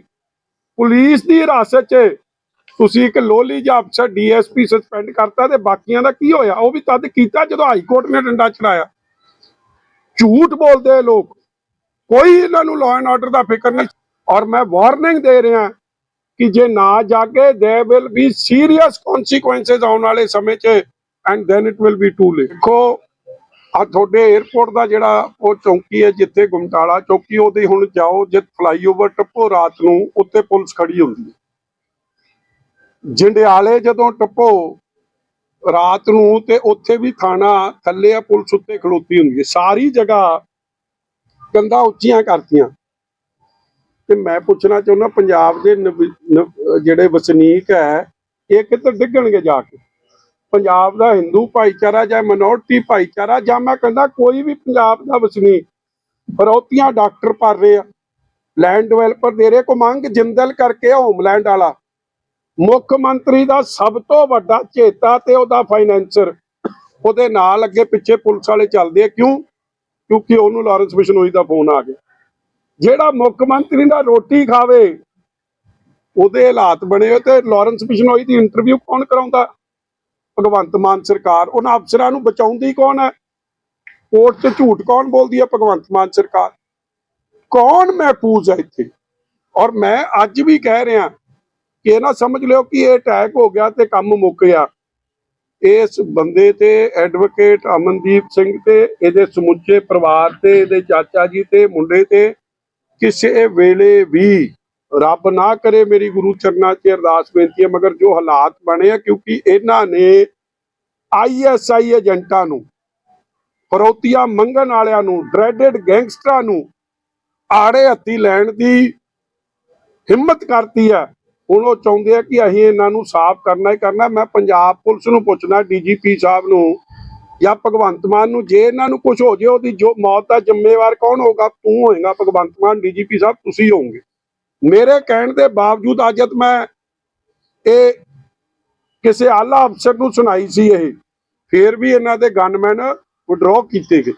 police ਦੀ ਹਿਰਾਸਤ 'ਚ। ਤੁਸੀਂ ਇੱਕ ਲੋਲੀ ਜਿਹਾ ਅਫਸਰ ਡੀਐਸਪੀ ਸਸਪੈਂਡ ਕਰਤਾ ਤੇ ਬਾਕੀਆਂ ਦਾ ਕੀ ਹੋਇਆ? ਉਹ ਵੀ ਤਦ ਕੀਤਾ ਜਦੋਂ ਹਾਈ ਕੋਰਟ ਨੇ ਡੰਡਾ ਚੜਾਇਆ। ਝੂਠ ਬੋਲਦੇ ਲੋਕ। ਕੋਈ ਇਹਨਾਂ ਨੂੰ ਲਾਅ ਐਂਡ ਆਰਡਰ ਦਾ ਫਿਕਰ ਨਹੀਂ। ਔਰ ਮੈਂ ਵਾਰਨਿੰਗ ਦੇ ਰਿਹਾ ਕਿ ਜੇ ਨਾ ਜਾਗੇ they will be serious consequences ਆਉਣ ਵਾਲੇ ਸਮੇਂ 'ਚ and then it will be too late ਦੇਖੋ, ਆ ਤੁਹਾਡੇ 에어ਪੋਰਟ ਦਾ ਜਿਹੜਾ ਉਹ ਚੌਂਕੀ ਹੈ, ਜਿੱਥੇ ਗੁਮਟਾਲਾ ਚੌਕੀ, ਉਹਦੇ ਹੁਣ ਜਾਓ ਜੇ ਫਲਾਈਓਵਰ ਟੱਪੋ ਰਾਤ ਨੂੰ ਉੱਤੇ ਪੁਲਿਸ ਖੜੀ ਹੁੰਦੀ ਹੈ। ਜੰਡਿਆਲੇ ਜਦੋਂ ਟੱਪੋ, ਰਾਤ ਨੂੰ ਤੇ ਉੱਥੇ ਵੀ ਥਾਣਾ ਥੱਲੇ ਆ, ਪੁਲਿਸ ਉੱਤੇ ਖਲੋਤੀ ਹੁੰਦੀ ਹੈ। ਸਾਰੀ ਜਗ੍ਹਾ ਕੰਧਾਂ ਉੱਚੀਆਂ ਕਰਤੀਆਂ। ਤੇ ਮੈਂ ਪੁੱਛਣਾ ਚਾਹੁੰਦਾ, ਪੰਜਾਬ ਦੇ ਨਵ- ਨਵ- ਜਿਹੜੇ ਵਸਨੀਕ ਹੈ, ਇਹ ਕਿੱਧਰ ਡਿੱਗਣਗੇ ਜਾ ਕੇ? ਪੰਜਾਬ ਦਾ ਹਿੰਦੂ ਭਾਈਚਾਰਾ ਜਾਂ ਮਿਨੋਰਟੀ ਭਾਈਚਾਰਾ, ਜਾਂ ਮੈਂ ਕਹਿੰਦਾ ਕੋਈ ਵੀ ਪੰਜਾਬ ਦਾ ਵਸਨੀਕ, ਫਰੋਤੀਆਂ ਡਾਕਟਰ ਭਰ ਰਹੇ ਆ ਲੈਂਡ ਡਿਵੈਲਪਰ ਦੇ ਰਹੇ ਕੋ ਮੰਗ ਜਿੰਦਲ ਕਰਕੇ ਹੋਮਲੈਂਡ ਵਾਲਾ। ਮੁੱਖ ਮੰਤਰੀ ਦਾ ਸਭ ਤੋਂ ਵੱਡਾ ਚੇਤਾ ਤੇ ਉਹਦਾ ਫਾਈਨੈਂਸਰ। ਉਹਦੇ ਨਾਲ ਅੱਗੇ ਪਿੱਛੇ ਪੁਲਿਸ ਵਾਲੇ ਚੱਲਦੇ ਆ। ਕਿਉਂ? ਕਿਉਂਕਿ ਉਹਨੂੰ ਲਾਰੈਂਸ ਬਿਸ਼ਨੋਈ ਦਾ ਫੋਨ ਆ ਗਿਆ। ਜਿਹੜਾ ਮੁੱਖ ਮੰਤਰੀ ਦਾ ਰੋਟੀ ਖਾਵੇ, ਉਹਦੇ ਹਾਲਾਤ ਬਣੇ ਹੋਏ ਤੇ ਲਾਰੈਂਸ ਬਿਸ਼ਨੋਈ ਦੀ ਇੰਟਰਵਿਊ ਕੌਣ ਕਰਾਉਂਦਾ? ਭਗਵੰਤ ਮਾਨ ਸਰਕਾਰ। ਉਹਨਾਂ ਅਫਸਰਾਂ ਨੂੰ ਬਚਾਉਂਦੀ ਕੌਣ ਹੈ? ਕੋਰਟ 'ਚ ਝੂਠ ਕੌਣ ਬੋਲਦੀ ਹੈ? ਭਗਵੰਤ ਮਾਨ ਸਰਕਾਰ। ਕੌਣ ਮਹਿਫੂਜ਼ ਹੈ ਇੱਥੇ? ਔਰ ਮੈਂ ਅੱਜ ਵੀ ਕਹਿ ਰਿਹਾ ਇਹ ਨਾ ਸਮਝ ਲਿਓ ਕਿ ਇਹ ਅਟੈਕ ਹੋ ਗਿਆ ਤੇ ਕੰਮ ਮੁੱਕ ਗਿਆ। ਇਸ ਬੰਦੇ ਤੇ ਐਡਵੋਕੇਟ ਅਮਨਦੀਪ ਸਿੰਘ ਤੇ ਇਹਦੇ ਸਮੁੱਚੇ ਪਰਿਵਾਰ ਤੇ, ਇਹਦੇ ਚਾਚਾ ਜੀ ਤੇ, ਮੁੰਡੇ ਤੇ ਕਿਸੇ ਵੇਲੇ ਵੀ ਰੱਬ ਨਾ ਕਰੇ ਮੇਰੀ ਗੁਰੂ ਚਰਨਾਂ 'ਚ ਅਰਦਾਸ ਬੇਨਤੀ ਹੈ, ਮਗਰ ਜੋ ਹਾਲਾਤ ਬਣੇ ਆ, ਕਿਉਂਕਿ ਇਹਨਾਂ ਨੇ ਆਈਐਸਆਈ ਏਜੰਟਾਂ ਨੂੰ, ਫਰੋਤੀਆਂ ਮੰਗਣ ਵਾਲਿਆਂ ਨੂੰ ਡਰੈਡਡ ਗੈਂਗਸਟਰਾਂ ਨੂੰ ਆੜੇ ਹੱਥੀ ਲੈਣ ਦੀ ਹਿੰਮਤ ਕਰਤੀ ਹੈ। ਹੁਣ ਉਹ ਚਾਹੁੰਦੇ ਆ ਕਿ ਅਸੀਂ ਇਹਨਾਂ ਨੂੰ ਸਾਫ਼ ਕਰਨਾ ਹੀ ਕਰਨਾ। ਮੈਂ ਪੰਜਾਬ ਪੁਲਿਸ ਨੂੰ ਪੁੱਛਣਾ ਡੀਜੀਪੀ ਸਾਹਿਬ ਨੂੰ ਜਾਂ ਭਗਵੰਤ ਮਾਨ ਨੂੰ, ਜੇ ਇਹਨਾਂ ਨੂੰ ਕੁਝ ਹੋ ਜੇ ਉਹਦੀ ਜੋ ਮੌਤ ਦਾ ਜ਼ਿੰਮੇਵਾਰ ਕੌਣ ਹੋਗਾ ਤੂੰ ਹੋਏਗਾ ਭਗਵੰਤ ਮਾਨ, ਡੀਜੀਪੀ ਸਾਹਿਬ, ਤੁਸੀਂ ਹੋਵੋਗੇ ਮੇਰੇ ਕਹਿਣ ਦੇ ਬਾਵਜੂਦ ਅੱਜ ਮੈਂ ਇਹ ਕਿਸੇ ਆਲਾ ਅਫਸਰ ਨੂੰ ਸੁਣਾਈ ਸੀ ਇਹ। ਫਿਰ ਵੀ ਇਹਨਾਂ ਦੇ ਗਨਮੈਨ ਵਿਡਰਾਅ ਕੀਤੇ ਗਏ।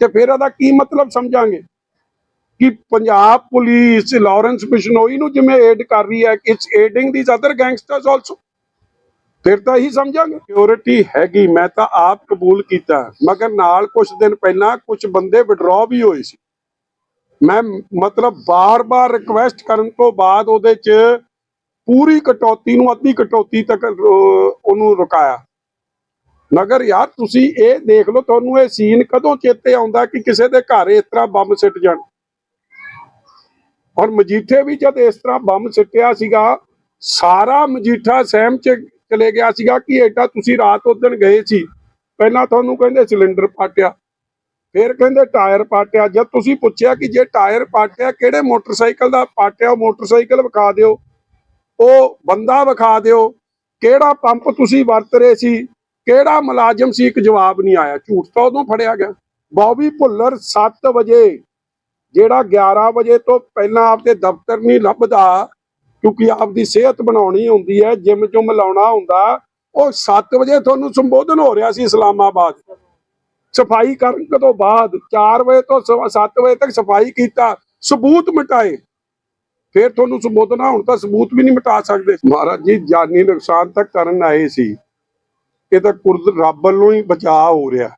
ਤੇ ਫਿਰ ਇਹਦਾ ਕੀ ਮਤਲਬ ਸਮਝਾਂਗੇ? ਕਿ ਪੰਜਾਬ ਪੁਲਿਸ, ਲਾਰੈਂਸ ਬਿਸ਼ਨੋਈ ਨੂੰ ਜਿਵੇਂ ਏਡ ਕਰ ਰਹੀ ਹੈ it's aiding these other gangsters also ਫਿਰ ਤਾਂ ਹੀ ਸਮਝਾਂਗੇ। ਸਿਕਿਉਰਿਟੀ ਹੈਗੀ, ਮੈਂ ਤਾਂ ਆਪ ਕਬੂਲ ਕੀਤਾ। ਮਗਰ ਨਾਲ ਕੁਝ ਦਿਨ ਪਹਿਲਾਂ ਕੁਝ ਬੰਦੇ ਵਿਡਰਾਅ ਵੀ ਹੋਏ ਸੀ। ਮੈਂ ਮਤਲਬ ਬਾਰ-ਬਾਰ ਰਿਕਵੈਸਟ ਕਰਨ ਤੋਂ ਬਾਅਦ ਉਹਦੇ 'ਚ ਪੂਰੀ ਕਟੌਤੀ ਨੂੰ, ਅੱਧੀ ਕਟੌਤੀ ਤੱਕ ਉਹਨੂੰ ਰੁਕਾਇਆ। ਮਗਰ ਯਾਰ, ਤੁਸੀਂ ਇਹ ਦੇਖ ਲਓ, ਤੁਹਾਨੂੰ ਇਹ ਸੀਨ ਕਦੋਂ ਚੇਤੇ ਆਉਂਦਾ ਕਿ ਕਿਸੇ ਦੇ ਘਰ ਇਸ ਤਰ੍ਹਾਂ ਬੰਬ ਸਿੱਟ ਜਾਣ? ਔਰ ਮਜੀਠੇ ਵੀ ਜਦ ਇਸ ਤਰ੍ਹਾਂ ਬੰਬ ਸਿੱਟਿਆ ਸੀਗਾ, ਸਾਰਾ ਮਜੀਠਾ ਸਹਿਮ ਚ ਚਲੇ ਗਿਆ ਸੀਗਾ ਕਿ ਏਡਾ ਤੁਸੀਂ ਰਾਤ ਉਦਣ ਗਏ ਸੀ। ਪਹਿਲਾਂ ਤੁਹਾਨੂੰ ਕਹਿੰਦੇ ਸਿਲੰਡਰ ਪਾਟਿਆ, ਫਿਰ ਕਹਿੰਦੇ ਟਾਇਰ ਪਾਟਿਆ। ਜਦ ਤੁਸੀਂ ਪੁੱਛਿਆ ਕਿ ਜੇ ਟਾਇਰ ਪਾਟਿਆ, ਕਿਹੜੇ ਮੋਟਰਸਾਈਕਲ ਦਾ ਪਾਟਿਆ, ਉਹ ਮੋਟਰਸਾਈਕਲ ਵਿਖਾ ਦਿਓ, ਉਹ ਬੰਦਾ ਵਿਖਾ ਦਿਓ, ਕਿਹੜਾ ਪੰਪ ਤੁਸੀਂ ਵਰਤ ਰਹੇ ਸੀ, ਕਿਹੜਾ ਮੁਲਾਜ਼ਮ ਸੀ, ਇੱਕ ਜਵਾਬ ਨਹੀਂ ਆਇਆ। ਝੂਠ ਤਾਂ ਉਦੋਂ ਫੜਿਆ ਗਿਆ। ਬੌਬੀ ਭੁੱਲਰ 7 ਵਜੇ ਜਿਹੜਾ 11 ਵਜੇ ਤੋਂ ਪਹਿਲਾਂ ਆਪਦੇ ਦਫ਼ਤਰ ਨਹੀਂ ਲੱਭਦਾ, ਕਿਉਂਕਿ ਆਪਦੀ ਸਿਹਤ ਬਣਾਉਣੀ ਹੁੰਦੀ ਹੈ, ਜਿਮ ਜੁਮ ਲਾਉਣਾ ਹੁੰਦਾ, ਉਹ 7 ਵਜੇ ਤੁਹਾਨੂੰ ਸੰਬੋਧਨ ਹੋ ਰਿਹਾ ਸੀ ਇਸਲਾਮਾਬਾਦ। ਸਫ਼ਾਈ ਕਰਨ ਤੋਂ ਬਾਅਦ? 4 ਵਜੇ ਤੋਂ 7 ਵਜੇ ਤੱਕ ਸਫ਼ਾਈ ਕੀਤਾ, ਸਬੂਤ ਮਿਟਾਏ। ਫਿਰ ਤੁਹਾਨੂੰ ਸੰਬੋਧਨ ਨਾ ਹੁਣ ਤਾਂ ਸਬੂਤ ਵੀ ਨਹੀਂ ਮਿਟਾ ਸਕਦੇ। ਮਹਾਰਾਜ ਜੀ, ਜਾਨੀ ਨੁਕਸਾਨ ਤਾਂ ਕਰਨ ਆਏ ਸੀ। ਇਹ ਤਾਂ ਕੁਰਦ ਰੱਬ ਵੱਲੋਂ ਹੀ ਬਚਾਅ ਹੋ ਰਿਹਾ।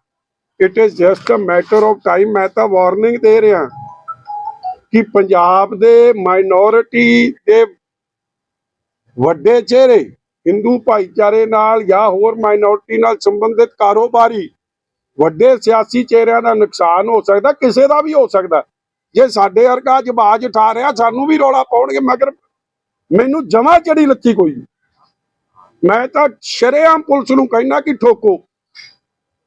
It is just a matter of time ਮੈਂ ਤਾਂ ਵਾਰਨਿੰਗ ਦੇ ਰਿਹਾ। ਕਿ ਪੰਜਾਬ ਦੇ ਮਾਈਨੋਰਿਟੀ ਦੇ ਵੱਡੇ ਚਿਹਰੇ, ਹਿੰਦੂ ਭਾਈਚਾਰੇ ਨਾਲ ਜਾਂ ਹੋਰ ਮਾਈਨੋਰਿਟੀ ਨਾਲ ਸੰਬੰਧਿਤ ਕਾਰੋਬਾਰੀ ਵੱਡੇ ਸਿਆਸੀ ਚਿਹਰਿਆਂ ਦਾ ਨੁਕਸਾਨ ਹੋ ਸਕਦਾ, ਕਿਸੇ ਦਾ ਵੀ ਹੋ ਸਕਦਾ। ਜੇ ਸਾਡੇ ਵਰਗਾ ਜਵਾਜ ਉਠਾ ਰਿਹਾ, ਸਾਨੂੰ ਵੀ ਰੋਲਾ ਪਾਉਣਗੇ, ਮਗਰ ਮੈਨੂੰ ਜਮਾ ਚੜੀ ਲੱਤੀ ਕੋਈ ਮੈਂ ਤਾਂ ਸ਼ਰੇਆਮ ਪੁਲਿਸ ਨੂੰ ਕਹਿਣਾ ਕਿ ਠੋਕੋ।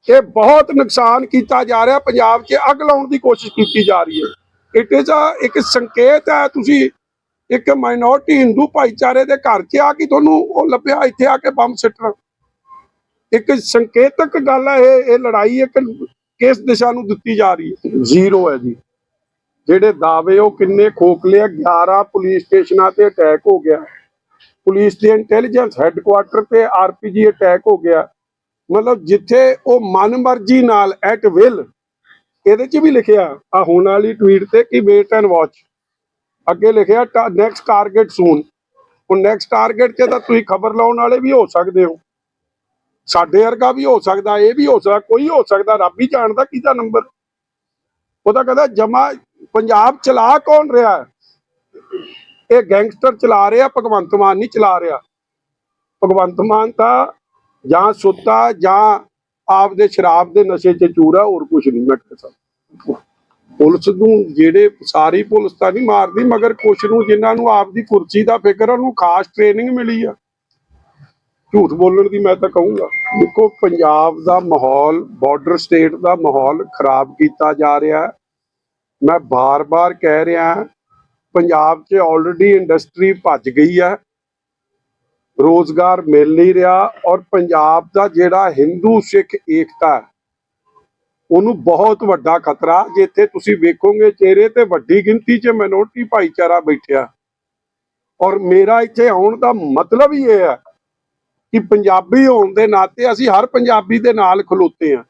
ਇਹ ਬਹੁਤ ਨੁਕਸਾਨ ਕੀਤਾ ਜਾ ਰਿਹਾ, ਪੰਜਾਬ 'ਚ ਅੱਗ ਲਾਉਣ ਦੀ ਕੋਸ਼ਿਸ਼ ਕੀਤੀ ਜਾ ਰਹੀ ਹੈ। ਇਟ ਇਜ਼ ਅ ਇੱਕ ਸੰਕੇਤ ਹੈ, ਤੁਸੀਂ ਇੱਕ ਮਾਈਨੋਰਿਟੀ ਹਿੰਦੂ ਭਾਈਚਾਰੇ ਦੇ ਘਰ 'ਚ ਆ ਕਿ ਤੁਹਾਨੂੰ ਉਹ ਲੱਭਿਆ, ਇੱਥੇ ਆ ਕੇ ਬੰਬ ਸਿੱਟਣਾ। ਇੱਕ ਸੰਕੇਤਕ ਗੱਲ ਹੈ, ਇਹ ਇਹ ਲੜਾਈ ਇੱਕ ਕਿਸ ਦਿਸ਼ਾ ਨੂੰ ਦਿੱਤੀ ਜਾ ਰਹੀ ਹੈ? ਜ਼ੀਰੋ ਹੈ ਜੀ। ਜਿਹੜੇ ਦਾਅਵੇ ਉਹ ਕਿੰਨੇ ਖੋਖਲੇ ਆ 11 ਪੁਲਿਸ ਸਟੇਸ਼ਨਾਂ ਤੇ ਅਟੈਕ ਹੋ ਗਿਆ। ਪੁਲਿਸ ਦੇ ਇੰਟੈਲੀਜੈਂਸ ਹੈੱਡਕੁਆਰਟਰ ਤੇ ਆਰਪੀਜੀ ਅਟੈਕ ਹੋ ਗਿਆ। ਮਤਲਬ ਜਿੱਥੇ ਉਹ ਮਨਮਰਜ਼ੀ ਨਾਲ ਐਟ ਵਿਲ ਇਹਦੇ 'ਚ ਵੀ ਲਿਖਿਆ, ਆ ਹੁਣ ਵਾਲੀ ਟਵੀਟ ਤੇ ਕਿ ਵੇਟ ਐਂਡ ਵਾਚ ਅੱਗੇ ਲਿਖਿਆ ਨੈਕਸਟ ਟਾਰਗੇਟ ਸੂਨ ਉਹ ਨੈਕਸਟ ਟਾਰਗੇਟ ਤੇ ਤਾਂ ਤੁਸੀਂ ਖਬਰ ਲਾਉਣ ਵਾਲੇ ਵੀ ਹੋ ਸਕਦੇ ਹੋ। ਸਾਡੇ ਵਰਗਾ ਵੀ ਹੋ ਸਕਦਾ, ਇਹ ਵੀ ਹੋ ਸਕਦਾ, ਕੋਈ ਹੋ ਸਕਦਾ, ਰੱਬ ਹੀ ਜਾਣਦਾ ਕਿਹਦਾ ਨੰਬਰ ਉਹਦਾ ਕਹਿੰਦਾ, ਜਮਾ ਪੰਜਾਬ ਚਲਾ ਕੌਣ ਰਿਹਾ? ਇਹ ਗੈਂਗਸਟਰ ਚਲਾ ਰਿਹਾ, ਭਗਵੰਤ ਮਾਨ ਨਹੀਂ ਚਲਾ ਰਿਹਾ। ਭਗਵੰਤ ਮਾਨ ਤਾਂ ਜਾਂ ਸੁੱਤਾ ਜਾਂ ਆਪਦੇ ਸ਼ਰਾਬ ਦੇ ਨਸ਼ੇ 'ਚ ਚੂਰਾ ਹੋਰ ਕੁਝ ਨਹੀਂ ਮੈਂ ਕਹਿ ਪੁਲਿਸ ਨੂੰ ਜਿਹੜੇ ਸਾਰੀ ਪੁਲਿਸ ਤਾਂ ਨਹੀਂ ਮਾਰਦੀ, ਮਗਰ ਕੁਛ ਨੂੰ ਜਿਨ੍ਹਾਂ ਨੂੰ ਆਪਦੀ ਕੁਰਸੀ ਦਾ ਫਿਕਰ ਉਹਨੂੰ ਖਾਸ ਟ੍ਰੇਨਿੰਗ ਮਿਲੀ ਆ। ਝੂਠ ਬੋਲਣ ਦੀ ਮੈਂ ਤਾਂ ਕਹੂੰਗਾ, ਦੇਖੋ ਪੰਜਾਬ ਦਾ ਮਾਹੌਲ ਬਾਰਡਰ ਸਟੇਟ ਦਾ ਮਾਹੌਲ ਖਰਾਬ ਕੀਤਾ ਜਾ ਰਿਹਾ ਮੈਂ ਬਾਰ-ਬਾਰ ਕਹਿ ਰਿਹਾ, ਪੰਜਾਬ 'ਚ ਆਲਰੇਡੀ ਇੰਡਸਟਰੀ ਭੱਜ ਗਈ ਹੈ। ਰੋਜ਼ਗਾਰ ਮਿਲ ਨਹੀਂ ਰਿਹਾ ਔਰ ਪੰਜਾਬ ਦਾ ਜਿਹੜਾ ਹਿੰਦੂ ਸਿੱਖ ਏਕਤਾ ਉਹਨੂੰ ਬਹੁਤ ਵੱਡਾ ਖਤਰਾ। ਜਿੱਥੇ ਤੁਸੀਂ ਵੇਖੋਗੇ ਚਿਹਰੇ ਤੇ ਵੱਡੀ ਗਿਣਤੀ 'ਚ ਮਿਨੋਰਟੀ ਭਾਈਚਾਰਾ ਬੈਠਿਆ। ਔਰ ਮੇਰਾ ਇੱਥੇ ਆਉਣ ਦਾ ਮਤਲਬ ਹੀ ਇਹ ਹੈ ਕਿ ਪੰਜਾਬੀ ਹੋਣ ਦੇ ਨਾਤੇ ਅਸੀਂ ਹਰ ਪੰਜਾਬੀ ਦੇ ਨਾਲ ਖਲੋਤੇ ਹਾਂ।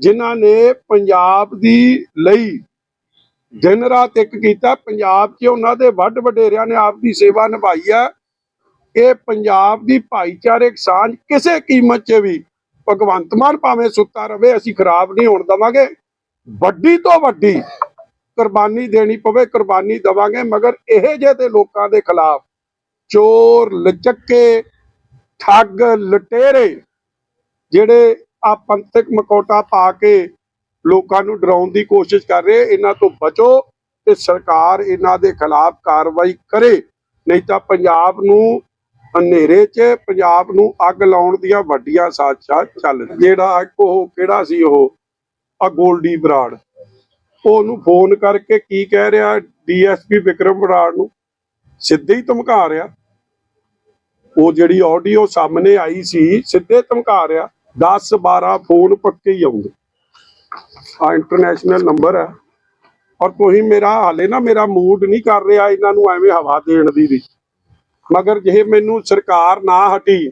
ਜਿਨ੍ਹਾਂ ਨੇ ਪੰਜਾਬ ਦੀ ਲਈ ਦਿਨ ਰਾਤ ਇੱਕ ਕੀਤਾ, ਪੰਜਾਬ 'ਚ ਉਹਨਾਂ ਦੇ ਵੱਡ ਵਡੇਰਿਆਂ ਨੇ ਆਪ ਦੀ ਸੇਵਾ ਨਿਭਾਈ ਹੈ। ਇਹ ਪੰਜਾਬ ਦੀ ਭਾਈਚਾਰਕ ਸਾਂਝ ਕਿਸੇ ਕੀਮਤ 'ਚ ਵੀ ਭਗਵੰਤ ਮਾਨ ਭਾਵੇਂ ਸੁੱਤਾ ਰਵੇ, ਅਸੀਂ ਖਰਾਬ ਨਹੀਂ ਹੋਣ ਦਵਾਂਗੇ। ਵੱਡੀ ਤੋਂ ਵੱਡੀ ਕੁਰਬਾਨੀ ਦੇਣੀ ਪਵੇ, ਕੁਰਬਾਨੀ ਦਵਾਂਗੇ, ਮਗਰ ਇਹ ਜਿਹੇ ਦੇ ਲੋਕਾਂ ਦੇ ਖਿਲਾਫ ਚੋਰ, ਲਚੱਕੇ, ਠੱਗ, ਲਟੇਰੇ ਜਿਹੜੇ ਆ ਪੰਥਕ ਮਕੋਟਾ ਪਾ ਕੇ ਲੋਕਾਂ ਨੂੰ ਡਰਾਉਣ ਦੀ ਕੋਸ਼ਿਸ਼ ਕਰ ਰਹੇ, ਇਹਨਾਂ ਤੋਂ ਬਚੋ ਤੇ ਸਰਕਾਰ ਇਹਨਾਂ ਦੇ ਖਿਲਾਫ ਕਾਰਵਾਈ ਕਰੇ। ਨਹੀਂ ਤਾਂ ਪੰਜਾਬ ਨੂੰ ਹਨੇਰੇ 'ਚ ਪੰਜਾਬ ਨੂੰ ਅੱਗ ਲਾਉਣ ਦੀਆਂ ਵੱਡੀਆਂ ਸਾਜ਼ਿਸ਼ਾਂ ਚੱਲ ਜਿਹੜਾ ਉਹ ਕਿਹੜਾ ਸੀ ਉਹ? ਆ ਗੋਲਡੀ ਬਰਾੜ। ਉਹਨੂੰ ਫੋਨ ਕਰਕੇ ਕੀ ਕਹਿ ਰਿਹਾ? ਡੀਐਸਪੀ ਵਿਕਰਮ ਬਰਾੜ ਨੂੰ ਸਿੱਧੇ ਹੀ ਧਮਕਾ ਰਿਹਾ। ਉਹ ਜਿਹੜੀ ਆਡੀਓ ਸਾਹਮਣੇ ਆਈ ਸੀ, ਸਿੱਧੇ ਧਮਕਾ ਰਿਹਾ। 10 12 ਫੋਨ ਪੱਕੇ ਹੀ ਆਉਂਦੇ। ਆ ਇੰਟਰਨੈਸ਼ਨਲ ਨੰਬਰ ਹੈ। ਔਰ ਤੁਸੀਂ ਮੇਰਾ, ਹਾਲੇ ਨਾ ਮੇਰਾ ਮੂਡ ਨਹੀਂ ਕਰ ਰਿਹਾ ਇਹਨਾਂ ਨੂੰ ਐਵੇਂ ਹਵਾ ਦੇਣ ਦੀ ਵੀ। ਮਗਰ ਜੇ ਮੈਨੂੰ ਸਰਕਾਰ ਨਾ ਹਟੀ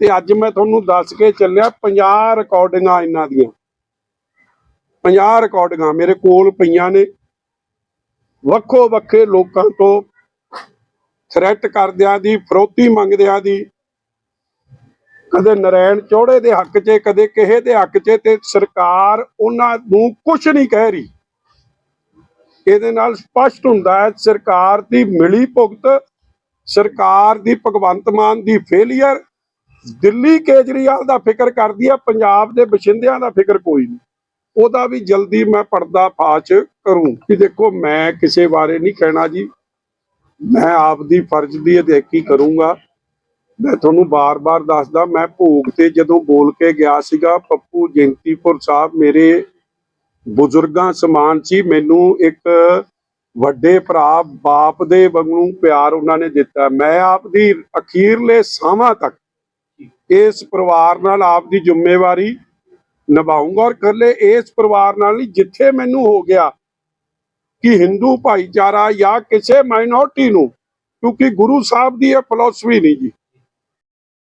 ਤੇ ਅੱਜ ਮੈਂ ਤੁਹਾਨੂੰ ਦੱਸ ਕੇ ਚੱਲਿਆ 50 ਰਿਕਾਰਡਿੰਗਾਂ ਇਹਨਾਂ ਦੀਆਂ। 50 ਰਿਕਾਰਡਿੰਗਾਂ ਮੇਰੇ ਕੋਲ ਪਈਆਂ ਨੇ। ਵੱਖੋ ਵੱਖਰੇ ਲੋਕਾਂ ਤੋਂ ਥ੍ਰੈਟ ਕਰਦਿਆਂ ਦੀ, ਫਰੋਤੀ ਮੰਗਦਿਆਂ ਦੀ, ਕਦੇ ਨਰੈਣ ਚੌੜੇ ਦੇ ਹੱਕ 'ਚ, ਕਦੇ ਕਿਸੇ ਦੇ ਹੱਕ 'ਚ ਤੇ ਸਰਕਾਰ ਉਹਨਾਂ ਨੂੰ ਕੁਝ ਨਹੀਂ ਕਹਿ ਰਹੀ। ਇਹਦੇ ਨਾਲ ਸਪਸ਼ਟ ਹੁੰਦਾ ਹੈ, ਸਰਕਾਰ ਦੀ ਮਿਲੀ ਭੁਗਤ ਸਰਕਾਰ ਦੀ ਭਗਵੰਤ ਮਾਨ ਦੀ ਫੇਲਿਅਰ ਦਿੱਲੀ ਕੇਜਰੀਵਾਲ ਦਾ ਫਿਕਰ ਕਰਦੀ ਹੈ ਪੰਜਾਬ ਦੇ ਬਸ਼ਿੰਦਿਆਂ ਦਾ ਫਿਕਰ ਕੋਈ ਨਹੀਂ। ਉਹਦਾ ਵੀ ਜਲਦੀ ਮੈਂ ਪਰਦਾ ਫਾਸ਼ ਕਰੂੰ ਕਿ ਦੇਖੋ ਮੈਂ ਕਿਸੇ ਬਾਰੇ ਨਹੀਂ ਕਹਿਣਾ ਜੀ। ਮੈਂ ਆਪਦੀ ਫਰਜ਼ ਦੀ ਅਦਾਇਗੀ ਕਰੂੰਗਾ। ਮੈਂ ਤੁਹਾਨੂੰ ਬਾਰ-ਬਾਰ ਦੱਸਦਾ, ਮੈਂ ਭੋਗ ਤੇ ਜਦੋਂ ਬੋਲ ਕੇ ਗਿਆ ਸੀਗਾ, ਪੱਪੂ ਜੈਂਤੀਪੁਰ ਸਾਹਿਬ ਮੇਰੇ ਬਜ਼ੁਰਗਾਂ ਸਮਾਨ ਸੀ, ਮੈਨੂੰ ਇੱਕ ਵੱਡੇ ਭਰਾ ਬਾਪ ਦੇ ਵਾਂਗੂ ਪਿਆਰ ਉਹਨਾਂ ਨੇ ਦਿੱਤਾ। ਮੈਂ ਆਪ ਦੀ ਅਖੀਰਲੇ ਸਾਹਾਂ ਤੱਕ ਇਸ ਪਰਿਵਾਰ ਨਾਲ ਆਪ ਦੀ ਜ਼ਿੰਮੇਵਾਰੀ ਨਿਭਾਉਂਗਾ ਔਰ ਕੱਲੇ ਇਸ ਪਰਿਵਾਰ ਨਾਲ ਨਹੀਂ, ਜਿੱਥੇ ਮੈਨੂੰ ਹੋ ਗਿਆ ਕਿ ਹਿੰਦੂ ਭਾਈਚਾਰਾ ਜਾਂ ਕਿਸੇ ਮਾਈਨੋਰਟੀ ਨੂੰ, ਕਿਉਂਕਿ ਗੁਰੂ ਸਾਹਿਬ ਦੀ ਇਹ ਫਿਲਾਸਫੀ ਨਹੀਂ ਜੀ।